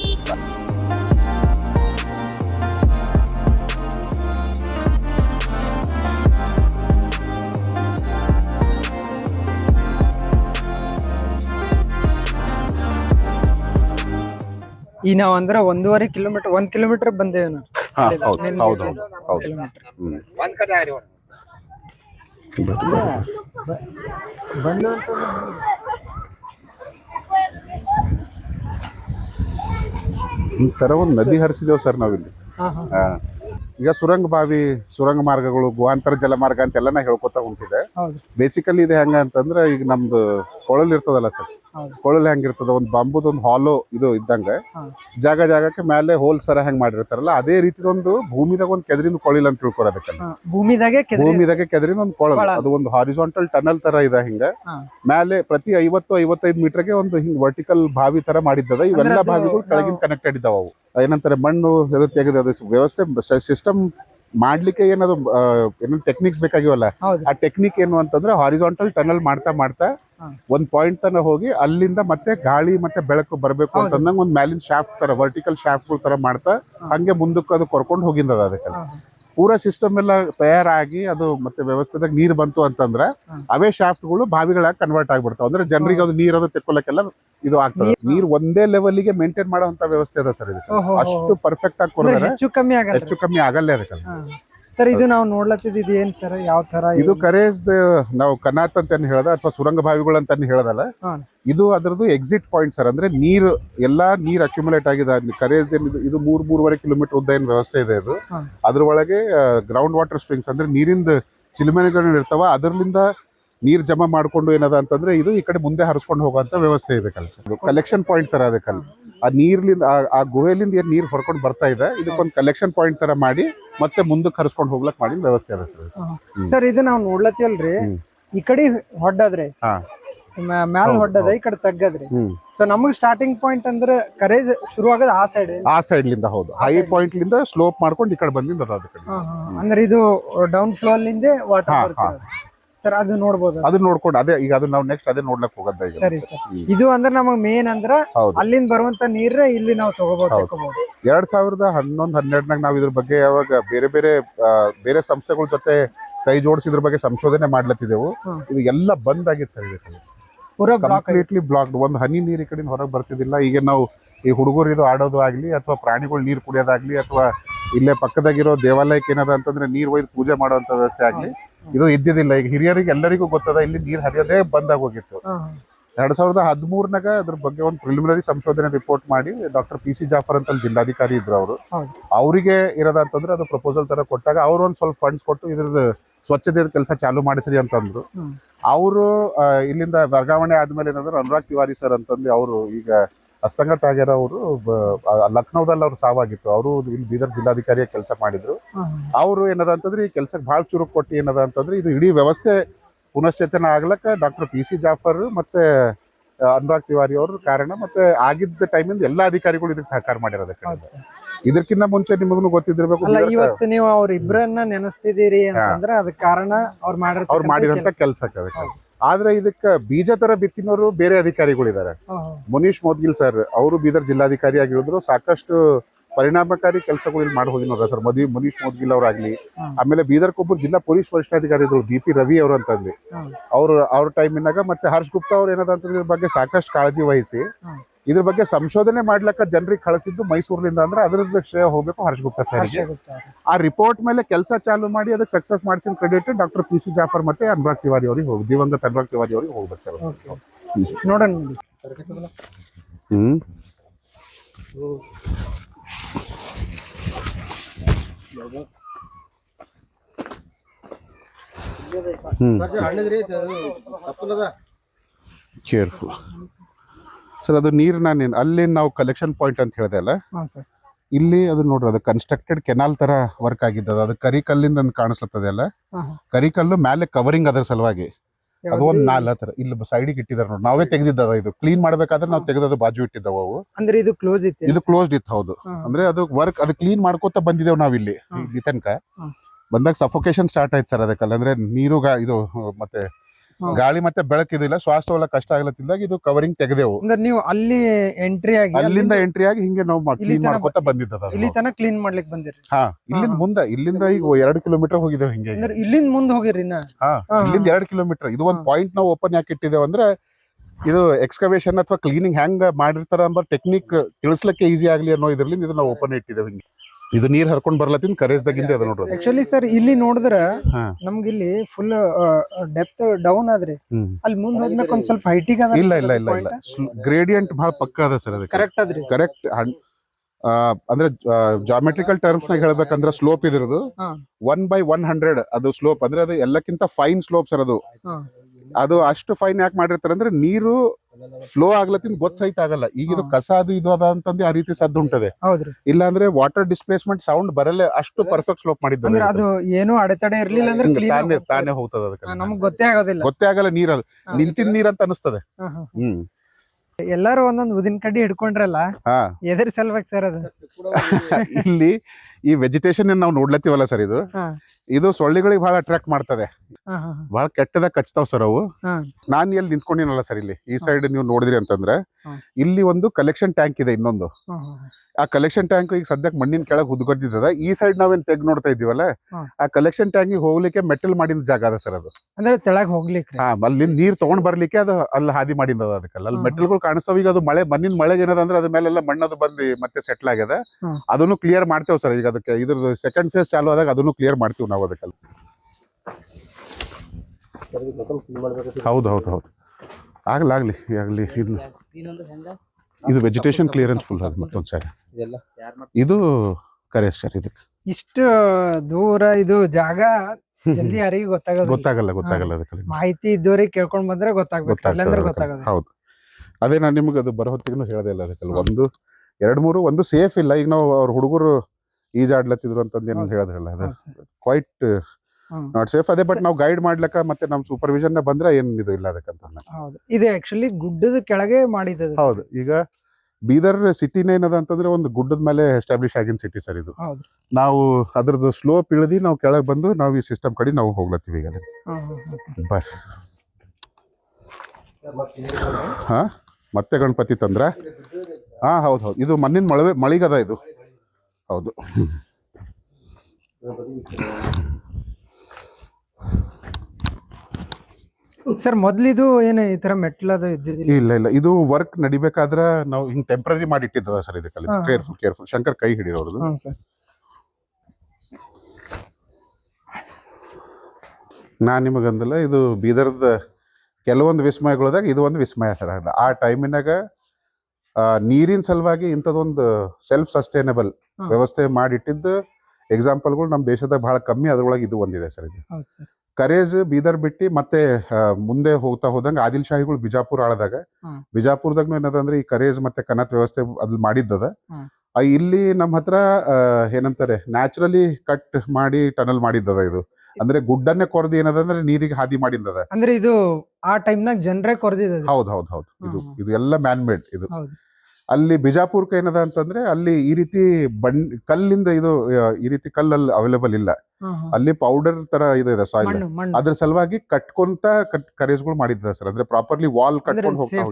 ಈ ನಾವ್ ಅಂದ್ರೆ ಒಂದೂವರೆ ಕಿಲೋಮೀಟರ್ ಒಂದ್ ಕಿಲೋಮೀಟರ್ ಬಂದೇವೆ ನಾವು. ಹಾ ಹೌದು ಹೌದು ಹೌದು. ಹೌದು ಕಿಲೋಮೀಟರ್. ಹ್ಮ್. ಬಂದು ಈ ತರ ಒಂದು ನದಿ ಹರಿಸಿದೇವ್ ಸರ್ ನಾವಿಲ್ಲಿ ಹಾ ಹಾ. ಆ, ಈಗ ಸುರಂಗ ಬಾವಿ ಸುರಂಗ ಮಾರ್ಗಗಳು ಗುಹಾಂತರ ಜಲಮಾರ್ಗ ಅಂತೆಲ್ಲ ನಾ ಹೇಳ್ಕೊತಾ ಹೊಂಟಿದೆ ಹೌದು. ಬೇಸಿಕಲಿ ಇದು ಹೆಂಗ ಅಂತಂದ್ರೆ ಈಗ ನಮ್ದು ಕೊಳಲ್ ಇರ್ತದಲ್ಲ ಸರ್. ಕೊಳಲ್ ಹೆಂಗಿರ್ತದ ಒಂದು ಬಾಂಬುದ ಒಂದು ಹಾಲು ಇದು ಇದ್ದಂಗೆ. ಜಾಗ ಜಾಗಕ್ಕೆ ಮೇಲೆ ಹೋಲ್ ಸರ ಹೆಂಗ್ ಮಾಡಿರ್ತಾರಲ್ಲ ಅದೇ ರೀತಿ ಒಂದು ಭೂಮಿದಾಗ ಒಂದು ಕೆದರಿಂದ ಕೊಳಿಲ್ ಅಂತ ತಿಳ್ಕೊಳೋದಕ್ಕೆ ಭೂಮಿದಾಗೆ ಭೂಮಿದಾಗೆ ಕೆದರಿನ ಒಂದು ಕೊಳಲ್ ಕೊಳ. ಅದು ಒಂದು ಹಾರಿಜಾಂಟಲ್ ಟನಲ್ ತರ ಇದೆ ಹಿಂಗ. ಮೇಲೆ ಪ್ರತಿ ಐವತ್ತು ಐವತ್ತೈದು ಮೀಟರ್ಗೆ ಒಂದು ಹಿಂಗ್ ವರ್ಟಿಕಲ್ ಬಾವಿ ತರ ಮಾಡಿದ್ದದ ಇವೆಲ್ಲ ಬಾವಿಗಳು ಕೆಳಗಿನ ಕನೆಕ್ಟೆಡ್ ಇದಾವ ಅವು ಏನಂತಾರೆ ಮಣ್ಣು ತೆಗೆದ ವ್ಯವಸ್ಥೆ ಸಿಸ್ಟಮ್ ಮಾಡ್ಲಿಕ್ಕೆ ಏನದು ಏನೋ ಟೆಕ್ನಿಕ್ಸ್ ಬೇಕಾಗಿವಲ್ಲ ಆ ಟೆಕ್ನಿಕ್ ಏನು ಅಂತಂದ್ರೆ ಹಾರಿಜಾಂಟಲ್ ಟನಲ್ ಮಾಡ್ತಾ ಮಾಡ್ತಾ. ಒಂದ್ ಪಾಯಿಂಟ್ ತನ ಹೋಗಿ ಅಲ್ಲಿಂದ ಮತ್ತೆ ಗಾಳಿ ಮತ್ತೆ ಬೆಳಕು ಬರಬೇಕು. ಅಂತಂದಂಗ ಒಂದ್ ಮ್ಯಾಲಿನ ಶಾಫ್ಟ್ ತರ ವರ್ಟಿಕಲ್ ಶಾಫ್ಟ್ ತರ ಮಾಡ್ತಾ. ಹಂಗೆ ಮುಂದಕ್ಕೆ ಅದು ಕೊರ್ಕೊಂಡು ಹೋಗಿಂದದ ಅದಕ್ಕೆ. ಪೂರಾ ಸಿಸ್ಟಮ್ ಎಲ್ಲ ತಯಾರಾಗಿ ಅದು ಮತ್ತೆ ವ್ಯವಸ್ಥೆದಾಗ ನೀರ್ ಬಂತು ಅಂತಂದ್ರ. ಅವೇ ಶಾಫ್ಟ್ಗಳು ಬಾವಿಗಳಾಗಿ ಕನ್ವರ್ಟ್ ಆಗ್ಬಿಡ್ತಾವ. ಅಂದ್ರೆ ಜನರಿಗೆ ಅದು ನೀರ್ ಅದು ತೆಕ್ಕೊಳಕ್ಕೆಲ್ಲ ಇದು ಆಗ್ತದೆ. ನೀರ್- ಒಂದೇ ಲೆವೆಲ್ಗೆ ಮೇಂಟೈನ್ ಮಾಡುವಂತ ವ್ಯವಸ್ಥೆ ಅದ ಸರ್ ಇದು. ಅಷ್ಟು ಪರ್ಫೆಕ್ಟ್ ಆಗಿ ಕೊಡ್ತಾರೆ ಹೆಚ್ಚು ಕಮ್ಮಿ ಆಗಲ್ಲ ಹೆಚ್ಚು ಕಮ್ಮಿ ಆಗಲ್ಲೇ ಅದಕ್ಕೆ. ಸರ್ ಇದು ನಾವು ನೋಡ್ಲತ್ತಿದ್ ಇದು ಏನ್ ಸರ್? ಯಾವ ತರ ಇದು ಕರೇಜ್ ನಾವು ಕನಾತ್ ಅಂತ ಹೇಳದ ಅಥವಾ ಸುರಂಗ ಬಾವಿಗಳು ಅಂತ ಹೇಳದಲ್ಲ? ಇದು ಅದರದ್ದು ಎಕ್ಸಿಟ್ ಪಾಯಿಂಟ್ ಸರ್. ಅಂದ್ರೆ ನೀರು ಎಲ್ಲಾ ನೀರ್ ಅಕ್ಯುಮುಲೇಟ್ ಆಗಿದೆ. ಕರೇಜ್ ಇದು ಮೂರ್ ಮೂರುವರೆ ಕಿಲೋಮೀಟರ್ ಉದ್ದ ಏನ್ ವ್ಯವಸ್ಥೆ ಇದೆ ಇದು. ಅದರೊಳಗೆ ಗ್ರೌಂಡ್ ವಾಟರ್ ಸ್ಪ್ರಿಂಗ್ಸ್ ಅಂದ್ರೆ ನೀರಿಂದ ಚಿಲುಮೆಗಳು ಇರ್ತಾವ. ಅದರ್ಲಿಂದ ನೀರ್ ಜಮಾ ಮಾಡ್ಕೊಂಡು ಏನದ ಅಂತಂದ್ರೆ ಇದು ಈ ಕಡೆ ಮುಂದೆ ಹರಿಸ್ಕೊಂಡು ಹೋಗುವಂತ ವ್ಯವಸ್ಥೆ ಇದೆ ಕಲ್ಲು ಕಲೆಕ್ಷನ್ ಪಾಯಿಂಟ್ ತರ ಇದೆ ಕಲ್ ಆ ನೀರ್ಲಿಂದ ಆ- ಗುಹೆಲಿಂದ ಏನ್ ನೀರ್ ಹೊಡ್ಕೊಂಡು ಬರ್ತಾ ಇದೆ ಇದಕ್ಕೊಂದು ಕಲೆಕ್ಷನ್ ಪಾಯಿಂಟ್ ತರ ಮಾಡಿ ಮತ್ತೆ ಮುಂದಕ್ಕೆ ಹರಿಸ್ಕೊಂಡು ಹೋಗ್ಲಕ್ ಮಾಡಿ ವ್ಯವಸ್ಥೆ ಇದೆ ಸರ್. ಸರ್ ಇದು ನಾವು ನೋಡ್ಲತ್ತೀವಲ್ರಿ ಈ ಕಡೆ ಹೊಡ್ಡಾದ್ರಿ ಮ್ಯಾಲ್ ಹೊಡ್ಡದ ಈ ಕಡೆ ತಗ್ಗದ್ರಿ. ಸೊ ನಮಗ್ ಸ್ಟಾರ್ಟಿಂಗ್ ಪಾಯಿಂಟ್ ಅಂದ್ರೆ ಕರೇಜ್ ಶುರು ಆಗದ ಆ ಸೈಡ್ ಆ ಸೈಡ್ ಲಿಂದ ಹೌದು. ಹೈ ಪಾಯಿಂಟ್ ಲಿಂದ ಸ್ಲೋಪ್ ಮಾಡ್ಕೊಂಡು ಈ ಕಡೆ ಬಂದಿಂದ ಅದ ಅಂದ್ರೆ ಇದು ಡೌನ್ ಫ್ಲೋ ಲಿಂದ ವಾಟರ್ ಸರ್ ಅದು ನೋಡಬಹುದು ಅದನ್ನ ನೋಡ್ಕೊಂಡು ಅದೇ ಈಗ ಅದು ನಾವು ನೆಕ್ಸ್ಟ್ ಅದೇ ನೋಡ್ಲಕ್ ಹೋಗದ ಈಗ ಸರಿ ಸರ್. ಇದು ಅಂದ್ರೆ ನಮಗ್ ಮೇನ್ ಅಂದ್ರ ಹೌದು. ಅಲ್ಲಿಂದ ಬರುವಂತ ನೀರ್ ಇಲ್ಲಿ ನಾವು ತಗೋಬಹುದು ಹೌದು. ತಗೋಬಹುದು ಎರಡ್ ಸಾವಿರದ ಹನ್ನೊಂದು ಹನ್ನೆರಡನಾಗ ನಾವು ಇದ್ರ ಬಗ್ಗೆ ಯಾವಾಗ ಬೇರೆ ಬೇರೆ ಆ, ಬೇರೆ ಸಂಸ್ಥೆಗಳ ಜೊತೆ ಕೈ ಜೋಡಿಸಿ ಇದ್ರ ಬಗ್ಗೆ ಸಂಶೋಧನೆ ಮಾಡ್ಲತ್ತಿದ್ದೆವು. ಹ್ಮ್. ಇದು ಎಲ್ಲ ಬಂದ್ ಆಗಿತ್ತು ಸರ್ ಇದಕ್ಕೆ. ಪೂರಾ ಬ್ಲಾಕ್ ಕಂಪ್ಲೀಟ್ಲಿ ಬ್ಲಾಕ್ಡ್ ಒಂದು ಹನಿ ನೀರು ಈ ಕಡೆಯಿಂದ ಹೊರಗೆ ಬರ್ತಿದ್ದಿಲ್ಲ. ಈಗ ನಾವು ಈ ಹುಡುಗರು ಇದು ಆಡೋದು ಆಗ್ಲಿ ಅಥವಾ ಪ್ರಾಣಿಗಳು ನೀರು ಕುಡಿಯೋದಾಗ್ಲಿ ಅಥವಾ ಇಲ್ಲೇ ಪಕ್ಕದಾಗಿರೋ ದೇವಾಲಯಕ್ಕೆ ಏನದ ಅಂತಂದ್ರೆ ನೀರು ಒಯ್ದು ಪೂಜೆ ಮಾಡುವಂತ ವ್ಯವಸ್ಥೆ ಆಗ್ಲಿ ಇದು ಇದ್ದಿದ್ದಿಲ್ಲ. ಈಗ ಹಿರಿಯರಿಗೆ ಎಲ್ಲರಿಗೂ ಗೊತ್ತದ ಇಲ್ಲಿ ನೀರು ಹರಿಯೋದೇ ಬಂದ್ ಹೋಗಿತ್ತು ಎರಡ್ ಸಾವಿರದ ಹದಿಮೂರ್ನಾಗ ಅದ್ರ ಬಗ್ಗೆ ಒಂದು ಪ್ರಿಲಿಮಿನರಿ ಸಂಶೋಧನೆ ರಿಪೋರ್ಟ್ ಮಾಡಿ ಡಾಕ್ಟರ್ ಪಿ ಸಿ ಜಾಫರ್ ಅಂತ ಜಿಲ್ಲಾಧಿಕಾರಿ ಇದ್ರು ಅವರು. ಅವರಿಗೆ ಇರೋದ ಅಂತಂದ್ರೆ ಅದು ಪ್ರಪೋಸಲ್ ತರ ಕೊಟ್ಟಾಗ ಅವ್ರು ಒಂದು ಸ್ವಲ್ಪ ಫಂಡ್ಸ್ ಕೊಟ್ಟು ಇದ್ರದ್ದು ಸ್ವಚ್ಛತೆ ಕೆಲಸ ಚಾಲು ಮಾಡಿಸ್ರಿ ಅಂತಂದ್ರು. ಅವರು ಇಲ್ಲಿಂದ ವರ್ಗಾವಣೆ ಆದ್ಮೇಲೆ ಏನಂದ್ರೆ ಅನುರಾಗ್ ತಿವಾರಿ ಸರ್ ಅಂತಂದು ಅವರು ಈಗ ಅಸ್ತಂಗಟ್ ಆಗ್ಯಾರ ಅವರು ಲಕ್ನೋದಲ್ಲಿ ಅವ್ರು ಸಾವಾಗಿತ್ತು. ಅವರು ಇಲ್ಲಿ ಬೀದರ್ ಜಿಲ್ಲಾಧಿಕಾರಿಯ ಕೆಲಸ ಮಾಡಿದ್ರು. ಅವರು ಏನದ ಅಂತಂದ್ರೆ ಈ ಕೆಲಸಕ್ಕೆ ಭಾಳ ಚುರುಕು ಕೊಟ್ಟು ಏನದ ಅಂತಂದ್ರೆ ಇದು ಇಡೀ ವ್ಯವಸ್ಥೆ ಪುನಶ್ಚೇತನ ಆಗ್ಲಕ್ಕ ಡಾಕ್ಟರ್ ಪಿ ಸಿ ಜಾಫರ್ ಮತ್ತೆ ಅನುರಾಗ್ ತಿವಾರಿ ಅವರು ಕಾರಣ. ಮತ್ತೆ ಆಗಿದ್ದ ಟೈಮಿಂದ ಎಲ್ಲಾ ಅಧಿಕಾರಿಗಳು ಇದಕ್ಕೆ ಸಹಕಾರ ಮಾಡಿರೋದಕ್ಕೆ ಸರ್. ಇದಕ್ಕಿಂತ ಮುಂಚೆ ನಿಮಗೂ ಗೊತ್ತಿದ್ದಿರ್ಬೇಕು ಇವತ್ತು ನೀವು ಅವ್ರ ಇಬ್ಬರನ್ನ ನೆನೆಸ್ತಿದ್ದೀರಿ ಅಂತಂದ್ರೆ ಅದಕ್ಕೆ ಕಾರಣ ಅವ್ರು ಮಾಡಿರೋ ಅವ್ರು ಮಾಡಿರೋಂಥ ಕೆಲ್ಸಕ್ಕೆ ಅದಕ್ಕೆ ಆದ್ರೆ ಇದಕ್ಕೆ ಬೀಜ ತರ ಬಿತ್ತಿನವರು ಬೇರೆ ಅಧಿಕಾರಿಗಳಿದ್ದಾರೆ. ಮುನೀಶ್ ಮೋದ್ಗಿಲ್ ಸರ್ ಅವರು ಬೀದರ್ ಜಿಲ್ಲಾಧಿಕಾರಿ ಆಗಿರೋದ್ರು ಸಾಕಷ್ಟು ಪರಿಣಾಮಕಾರಿ ಕೆಲಸಗಳು ಇಲ್ಲಿ ಮಾಡಿ ಹೋಗಿನವ್ರ ಸರ್. ಮದುವೆ ಮನೀಶ್ ಮೋದ್ಗಿಲ್ ಅವರಾಗ್ಲಿ. ಆಗಲಿ ಆಮೇಲೆ ಬೀದರ್ಕೊಬ್ಬರು ಜಿಲ್ಲಾ ಪೊಲೀಸ್ ವರಿಷ್ಠಾಧಿಕಾರಿ ಇದ್ರು ಬಿ ಪಿ ರವಿ ಅವರು ಅಂತಂದ್ರಿ ಅವ್ರು ಅವ್ರ ಟೈಮಿನಾಗ ಮತ್ತೆ ಹರ್ಷ್ ಗುಪ್ತಾ ಅವ್ರು ಏನದ ಅಂತಂದ್ರೆ ಇದ್ರ ಬಗ್ಗೆ ಸಾಕಷ್ಟು ಕಾಳಜಿ ವಹಿಸಿ. ಇದ್ರ ಬಗ್ಗೆ ಸಂಶೋಧನೆ ಮಾಡ್ಲಕ್ಕ ಜನರಿಗೆ ಕಳಿಸಿದ್ದು ಮೈಸೂರಿನಿಂದ ಅಂದ್ರೆ ಅದ್ರದ್ದು ಶ್ರೇಯ ಹೋಗ್ಬೇಕು ಹರ್ಷ್ ಗುಪ್ತಾ ಸರ್ ಆ ರಿಪೋರ್ಟ್ ಮೇಲೆ ಕೆಲಸ ಚಾಲು ಮಾಡಿ ಅದಕ್ಕೆ ಸಕ್ಸಸ್ ಮಾಡಿಸಿದ credit doctor P C Jafar ಮತ್ತೆ ಅನುರಾಗ್ ತಿವಾರಿ ಅವರಿಗೆ ಹೋಗಿ ದಿವಂಗತ ಅನುರಾಗ್ ತಿವಾರಿ ಅವರಿಗೆ ಹೋಗ್ಬೇಕು ಸರ್. ನೋಡೋಣ ಹ್ಮ್ ಹ್ಮ್. ಕೇರ್ಫುಲ್ ಸರ್ ಅದು ನೀರು ನಾನು ಅಲ್ಲಿ ನಾವು ಕಲೆಕ್ಷನ್ ಪಾಯಿಂಟ್ ಅಂತ ಹೇಳಿದೆ ಅಲ್ಲ? ಸರ್. ಇಲ್ಲಿ ಅದು ನೋಡ್ರಿ ಅದು ಕನ್ಸ್ಟ್ರಕ್ಟೆಡ್ ಕೆನಾಲ್ ತರ ವರ್ಕ್ ಆಗಿದ್ದದ. ಅದು ಕರಿಕಲ್ಲಿಂದ ಕಲ್ಲಿಂದ ಕಾಣಿಸ್ಲತ್ತದ ಅಲ್ಲ? ಕರಿಕಲ್ಲು ಮೇಲೆ ಕವರಿಂಗ್ ಅದರ ಸಲುವಾಗಿ. ಅದು ಒಂದ್ ನಾಲ್ ಹತ್ರ ಇಲ್ಲಿ ಸೈಡಿಗೆ ಇಟ್ಟಿದ್ದಾರೆ ನೋಡಿ. ನಾವೇ ತೆಗೆದಿದ್ದದ ಇದು. ಕ್ಲೀನ್ ಮಾಡ್ಬೇಕಾದ್ರೆ ನಾವು ತೆಗೆದದು ಬಾಜು ಇಟ್ಟಿದ್ದಾವ ಅವು. ಅಂದ್ರೆ ಇದು ಕ್ಲೋಸ್ ಇತ್ತು ಇದು ಕ್ಲೋಸ್ಡ್ ಇತ್ತು ಹೌದು. ಅಂದ್ರೆ ಅದು ವರ್ಕ್ ಅದು ಕ್ಲೀನ್ ಮಾಡ್ಕೋತ ಬಂದಿದ್ದೇವೆ ನಾವ್ ಇಲ್ಲಿ. ಇಲ್ಲಿ ತನಕ. ಬಂದಾಗ ಸಫೋಕೇಶನ್ ಸ್ಟಾರ್ಟ್ ಆಯ್ತು ಸರ್ ಅದಕ್ಕಲ್ಲ. ಅಂದ್ರೆ ನೀರು ಇದು ಮತ್ತೆ. ಗಾಳಿ ಮತ್ತೆ ಬೆಳಕಿದಿಲ್ಲ ಶ್ವಾಸ ಕಷ್ಟ ಆಗ್ಲತ್ತಿದ್ದಾಗ ಇದು ಕವರಿಂಗ್ ತೆಗೆದೆವು. ಅಂದ್ರೆ ನೀವು ಅಲ್ಲಿ ಎಂಟ್ರಿ ಆಗಿ ಅಲ್ಲಿಂದ ಎಂಟ್ರಿ ಆಗಿ ಹಿಂಗೆ ನಾವು ಕ್ಲೀನ್ ಮಾಡ್ಕೊತ ಬಂದಿದ್ದ ಇಲ್ಲಿ ತನಕ ಕ್ಲೀನ್ ಮಾಡ್ಲಿಕ್ಕೆ ಬಂದಿರಿ. ಹಾ ಇಲ್ಲಿಂದ. ಮುಂದೆ ಇಲ್ಲಿಂದ ಈಗ ಎರಡು ಕಿಲೋಮೀಟರ್ ಹೋಗಿದ್ದೇವೆ ಹಿಂಗೆ. ಅಂದ್ರೆ ಇಲ್ಲಿಂದ ಮುಂದೆ ಹೋಗಿರಿ ಹಾ, ಇಲ್ಲಿಂದ ಎರಡು ಕಿಲೋಮೀಟರ್ ಇದು ಒಂದು ಪಾಯಿಂಟ್ ನಾವು ಓಪನ್ ಯಾಕೆ ಇಟ್ಟಿದ್ದೇವೆ ಅಂದ್ರೆ ಇದು ಎಕ್ಸ್ಕವೇಷನ್ ಅಥವಾ ಕ್ಲೀನಿಂಗ್ ಹೆಂಗ್ ಮಾಡಿರ್ತಾರ ಅಂಬ ಟೆಕ್ನಿಕ್ ತಿಳಿಸ್ಲಿಕ್ಕೆ ಈಸಿ ಆಗ್ಲಿ ಅನ್ನೋ ಇದ್ರಲ್ಲಿ ಇದು ನಾವು ಓಪನ್ ಇಟ್ಟಿದ್ದೇವೆ ಹಿಂಗೆ. ಇದು ನೀರ್ ಹರ್ಕೊಂಡ್ ಬರ್ಲತ್ತಿನ ಕರೇಜ್ದಾಗಿಂದ ಅದ ನೋಡ್ರಿ. ಆಕ್ಚುಲಿ ಸರ್ ಇಲ್ಲಿ ನೋಡಿದ್ರ ಹಾ. ನಮ್ಗೆ ಇಲ್ಲಿ ಫುಲ್ ಡೆಪ್ತ್ ಡೌನ್ ಆದ್ರಿ. ಹ್ಮ್. ಅಲ್ಲಿ ಮುಂದ್ ಹೋದ್ಮೇಲೆ ಒಂದ್ ಸ್ವಲ್ಪ ಹೈಟಿಗ ಅದ ಇಲ್ಲ ಇಲ್ಲ ಇಲ್ಲ ಇಲ್ಲ. ಗ್ರೇಡಿಯಂಟ್ ಬಹಳ ಪಕ್ಕ ಅದ ಸರ್ ಅದಕ್ಕೆ. ಕರೆಕ್ಟ್ ಅದ್ರಿ ಕರೆಕ್ಟ್ ಅಂದ್ರೆ ಜಾಮೆಟ್ರಿಕಲ್ ಟರ್ಮ್ಸ್ ನಾಗ ಹೇಳ್ಬೇಕಂದ್ರೆ ಸ್ಲೋಪ್ ಇದ್ರದು. ಹಾ. ಒನ್ ಬೈ ಒನ್ ಹಂಡ್ರೆಡ್ ಅದು ಸ್ಲೋಪ್ ಅಂದ್ರೆ ಅದು ಎಲ್ಲಕ್ಕಿಂತ ಫೈನ್ ಸ್ಲೋಪ್ ಸರ್ ಅದು. ಹಾ. ಅದು ಅಷ್ಟು ಫೈನ್ ಯಾಕೆ ಮಾಡಿರ್ತಾರೆ ಅಂದ್ರೆ ನೀರು ಫ್ಲೋ ಆಗ್ಲತ್ತಿನ ಗೊತ್ತೈತ ಆಗಲ್ಲ. ಈಗ ಇದು ಕಸ ಅದು ಇದು ಅದ ಅಂತಂದು ಆ ರೀತಿ ಸದ್ದು ಉಂಟದೆ. ಇಲ್ಲ ಅಂದ್ರೆ ವಾಟರ್ ಡಿಸ್ಪ್ಲೇಸ್ಮೆಂಟ್ ಸೌಂಡ್ ಬರಲ್ಲ ಅಷ್ಟು ಪರ್ಫೆಕ್ಟ್ ಸ್ಲೋಪ್ ಮಾಡಿದ್ದು ಅಂದ್ರೆ ಅದು ಏನು ಅಡೆತಡೆ ಇರ್ಲಿಲ್ಲ ಅಂದ್ರೆ ತಾನೇ ತಾನೇ ಹೋಗ್ತದ ಅದಕ್ಕೆ. ನಮಗ್ ಗೊತ್ತೇ ಆಗೋದಿಲ್ಲ. ಗೊತ್ತೇ ಆಗಲ್ಲ ನೀರು ಅದು ನಿಂತಿನ ನೀರ್ ಅಂತ ಅನಿಸ್ತದೆ. ಹ್ಮ್. ಎಲ್ಲಾರು ಒಂದೊಂದ್ ಉದಿನ ಕಡ್ಡಿ ಹಿಡ್ಕೊಂಡ್ರಲ್ಲ ಹಾ. ಎದ್ರ ಸಲ್ಬೇಕು ಸರ್ ಅದು. <laughs> ಇಲ್ಲಿ ಈ ವೆಜಿಟೇಷನ್ ನಾವು ನೋಡ್ಲತ್ತೀವಲ್ಲ ಸರ್ ಇದು. ಇದು ಸೊಳ್ಳೆಗಳಿಗೆ ಬಹಳ ಅಟ್ರಾಕ್ಟ್ ಮಾಡ್ತದೆ. ಬಹಳ ಕೆಟ್ಟದ ಕಚ್ತಾವ್ ಸರ್ ಅವು. ನಾನ್ ಎಲ್ಲಿ ನಿಂತ್ಕೊಂಡಿನಲ್ಲ ಸರ್ ಇಲ್ಲಿ? ಈ ಸೈಡ್ ನೀವು ನೋಡಿದ್ರಿ ಅಂತಂದ್ರೆ ಇಲ್ಲಿ ಒಂದು ಕಲೆಕ್ಷನ್ ಟ್ಯಾಂಕ್ ಇದೆ ಇನ್ನೊಂದು. ಆ ಕಲೆಕ್ಷನ್ ಟ್ಯಾಂಕ್ ಈಗ ಸದ್ಯಕ್ಕೆ ಮಣ್ಣಿನ ಕೆಳಗೆ ಹುದ್ಕೊಂಡಿದ್ದದ ಈ ಸೈಡ್ ನಾವೇನ್ ತೆಗ್ ನೋಡ್ತಾ ಇದೀವಲ್ಲ ಆ ಕಲೆಕ್ಷನ್ ಟ್ಯಾಂಕ್ ಹೋಗ್ಲಿಕ್ಕೆ ಮೆಟಲ್ ಮಾಡಿದ ಜಾಗ ಅದ ಸರ್ ಅದು. ಅಂದ್ರೆ ತೆಳಗ್ ಹೋಗ್ಲಿಕ್ಕೆ ಹಾ ಅಲ್ಲಿ ನೀರ್ ತಗೊಂಡ್ ಬರ್ಲಿಕ್ಕೆ ಅದು ಅಲ್ಲಿ ಹಾದಿ ಮಾಡಿದ ಅದಕ್ಕಲ್ಲ ಅಲ್ಲಿ ಮೆಟಲ್ಗಳು ಕಾಣಿಸ್ತಾವ. ಈಗ ಅದು ಮಳೆ ಮಣ್ಣಿನ ಮಳೆಗೆ ಏನದ ಅಂದ್ರೆ ಮೇಲೆಲ್ಲ ಮಣ್ಣದು ಬಂದು ಮತ್ತೆ ಸೆಟ್ಲ್ ಆಗ್ಯದ. ಅದನ್ನು ಕ್ಲಿಯರ್ ಮಾಡ್ತೇವೆ ಸರ್ ಈಗ ಅದಕ್ಕೆ ಇದ್ರದ್ದು ಸೆಕೆಂಡ್ ಫೇಸ್ ಚಾಲು ಆದಾಗ ಅದನ್ನು ಕ್ಲಿಯರ್ ಮಾಡ್ತೀವಿ ನಾವು. ಅದಕ್ಕೆಲ್ಲ ಹೌದು ಹೌದು ಹೌದು. ಆಗಲಿ ಆಗಲಿ ಆಗಲಿ ಇದು. ಇದು ವೆಜಿಟೇಷನ್ ಕ್ಲಿಯರೆನ್ಸ್ ಫುಲ್ ಅದು ಮತ್ತೊಂದು ಸರಿ. ಇದು ಕರೆ ಸರ್ ಇದಕ್ಕೆ ಇಷ್ಟು ದೂರ ಇದು ಜಾಗ ಜಲ್ದಿ <laughs> ಯಾರಿಗೂ ಗೊತ್ತಾಗಲ್ಲ ಗೊತ್ತಾಗಲ್ಲ ಗೊತ್ತಾಗಲ್ಲ ಅದಕ್ಕೆ. ಮಾಹಿತಿ ಇದ್ದವ್ರಿಗೆ ಕೇಳ್ಕೊಂಡು ಬಂದ್ರೆ ಗೊತ್ತಾಗ್ಬೇಕು. ಇಲ್ಲಾಂದ್ರೆ ಗೊತ್ತಾಗೋದಿಲ್ಲ ಹೌದು. ಅದೇ ನಾನು ನಿಮ್ಗೆ ಅದು ಬರೋ ಹೊತ್ತಿಗೂ ಹೇಳ್ದೆ ಇಲ್ಲ ಅದಕ್ಕೆ ಒಂದು ಎರಡು ಮೂರು ಒಂದು ಸೇಫ್ ಇಲ್ಲ. ಈಗ ನಾವು ಅವ್ರ ಹುಡುಗರು ಈಜಾಡ್ಲತ್ತಿದ್ರು ಅಂತಂದು ಏನು ಹೇಳಿದ್ರಲ್ಲ ಅದು ಕ್ವೈಟ್ ನಾಟ್ ಸೇಫ್ ಅದೇ ಬಟ್ ನಾವು ಗೈಡ್ ಮಾಡ್ಲಕ್ಕ ಮತ್ತೆ ನಮ್ಮ ಸೂಪರ್ವಿಷನ್ ಬಂದ್ರೆ ಏನು ಇದು ಇಲ್ಲ ಅದಕ್ಕಂತ ಇದು ಆಕ್ಚುಲಿ ಗುಡ್ಡದ ಕೆಳಗೆ ಮಾಡಿದ್ದು ಹೌದು. ಈಗ ಬೀದರ್ ಸಿಟಿನ ಏನದ ಅಂತಂದ್ರೆ ಒಂದು ಗುಡ್ಡದ ಮೇಲೆ ಎಸ್ಟಾಬ್ಲಿಷ್ ಆಗಿನ ಸಿಟಿ ಸರ್ ಇದು. ನಾವು ಅದ್ರದ್ದು ಸ್ಲೋಪ್ ಇಳಿದು ನಾವು ಕೆಳಗೆ ಬಂದು ನಾವು ಈ ಸಿಸ್ಟಮ್ ಕಡೆ ನಾವು ಹೋಗ್ಲತ್ತೀವಿ ಈಗ. ಹ್ಮ್. ಹಾ? ಮತ್ತೆ ಗಣಪತಿ ತಂದ್ರ? ಹಾ ಹೌದು ಹೌದು. ಇದು ಮಣ್ಣಿನ ಮಳವೆ ಮಳಿಗದ ಇದು. ಹೌದು. ಸರ್ ಮೊದ್ಲಿದು ಏನು ಈ ತರ ಮೆಟ್ಲದು ಇದ್ದಿದ್ದಿಲ್ಲ? ಇಲ್ಲ ಇಲ್ಲ. ಇದು ವರ್ಕ್ ನಡಿಬೇಕಾದ್ರೆ ನಾವು ಹಿಂಗ್ ಟೆಂಪ್ರರಿ ಮಾಡಿ ಇಟ್ಟಿದ್ದದ ಸರ್ ಇದಕ್ಕೆ ಕೇರ್ಫುಲ್ ಕೇರ್ಫುಲ್ ಶಂಕರ್ ಕೈ ಹಿಡಿಯೋರ್ದು ಹಾಂ ಸರ್. ನಾನು ನಿಮಗಂದಲ್ಲ ಇದು ಬೀದರ್ದ ಕೆಲವೊಂದು ವಿಸ್ಮಯಗಳದಾಗ ಇದು ಒಂದು ವಿಸ್ಮಯ ಸರ್. ಆ ಟೈಮಿನಾಗ ನೀರಿನ ಸಲುವಾಗಿ ಇಂಥದೊಂದು ಸೆಲ್ಫ್ ಸಸ್ಟೈನಬಲ್. ವ್ಯವಸ್ಥೆ ಮಾಡಿಟ್ಟಿದ್ದು ಎಕ್ಸಾಂಪಲ್ಗಳು ನಮ್ಮ ದೇಶದಾಗ ಬಹಳ ಕಮ್ಮಿ ಅದ್ರೊಳಗೆ ಇದು ಒಂದಿದೆ ಸರ್ ಇದು. ಕರೇಜ್ ಬೀದರ್ ಬಿಟ್ಟು ಮತ್ತೆ ಮುಂದೆ ಹೋಗ್ತಾ ಹೋದಂಗೆ ಆದಿಲ್ ಶಾಹಿಗಳು ಬಿಜಾಪುರ ಆಳದಾಗ. ಬಿಜಾಪುರದಾಗ ಏನದಂದ್ರೆ ಈ ಕರೇಜ್ ಮತ್ತೆ ಕನತ್ ವ್ಯವಸ್ಥೆ ಅದ್ ಮಾಡಿದ್ದದ. ಇಲ್ಲಿ ನಮ್ಮ ಹತ್ರ ಏನಂತಾರೆ ನ್ಯಾಚುರಲಿ ಕಟ್ ಮಾಡಿ ಟನಲ್ ಮಾಡಿದ್ದದ ಇದು. ಅಂದ್ರೆ ಗುಡ್ಡನ್ನೇ ಕೊರದಿ ಏನದಂದ್ರೆ ನೀರಿಗೆ ಹಾದಿ ಮಾಡಿದ್ದದ. ಅಂದ್ರೆ ಇದು ಆ ಟೈಮ್ನಾಗ ಜನರೇ ಕೊರ್ದಿದ್ದು ಹೌದ್ ಹೌದ್ ಹೌದು. ಇದು. ಇದು ಎಲ್ಲ ಮ್ಯಾನ್ ಮೇಡ್ ಇದು. ಹೌದು. ಅಲ್ಲಿ ಬಿಜಾಪುರ್ಕ ಏನದ ಅಂತಂದ್ರೆ ಅಲ್ಲಿ ಈ ರೀತಿ ಬಣ್ ಕಲ್ಲಿಂದ ಇದು ಈ ರೀತಿ ಕಲ್ಲಲ್ಲಿ ಅವೈಲೇಬಲ್ ಇಲ್ಲ. ಅಲ್ಲಿ ಪೌಡರ್ ತರ ಇದು ಇದೆ ಸಾಯಿಲ್ ಅದ್ರ ಸಲುವಾಗಿ ಕಟ್ಕೊಂತ ಕಟ್ ಕರೇಜ್ಗಳು ಮಾಡಿದ್ದಾರೆ ಸರ್. ಅಂದ್ರೆ ಪ್ರಾಪರ್ಲಿ ವಾಲ್ ಕಟ್ಕೊಂಡು ಹೋಗ್ತಾ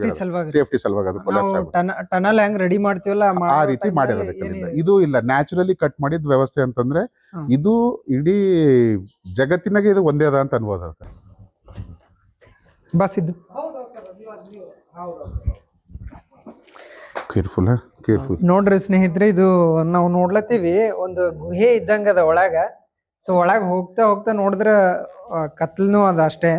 ಸೇಫ್ಟಿ ಸಲುವಾಗಿ. ಅದು ಟನಲ್ ಹೆಂಗ್ ರೆಡಿ ಮಾಡ್ತೀವಲ್ಲ ಆ ರೀತಿ ಮಾಡಿರೋದಕ್ಕೆ ಇದು ಇಲ್ಲ. ನ್ಯಾಚುರಲಿ ಕಟ್ ಮಾಡಿದ ವ್ಯವಸ್ಥೆ ಅಂತಂದ್ರೆ ಇದು ಇಡೀ ಜಗತ್ತಿನಾಗೆ ಇದು ಒಂದೇ ಅದ ಅಂತ ಅನ್ಬೋದು ಬಸ್ ಇದು. Careful careful. ನೋಡ್ರಿ ಸ್ನೇಹಿತರೆ ಇದು ನಾವು ನೋಡ್ಲತ್ತೀವಿ ಒಂದು ಗುಹೆ ಇದ್ದಂಗ ಅದ ಒಳಗ. ಸೊ ಒಳಗ್ ಹೋಗ್ತಾ ಹೋಗ್ತಾ ನೋಡಿದ್ರ ಆ, ಕತ್ಲನು ಅದ ಅಷ್ಟೇ.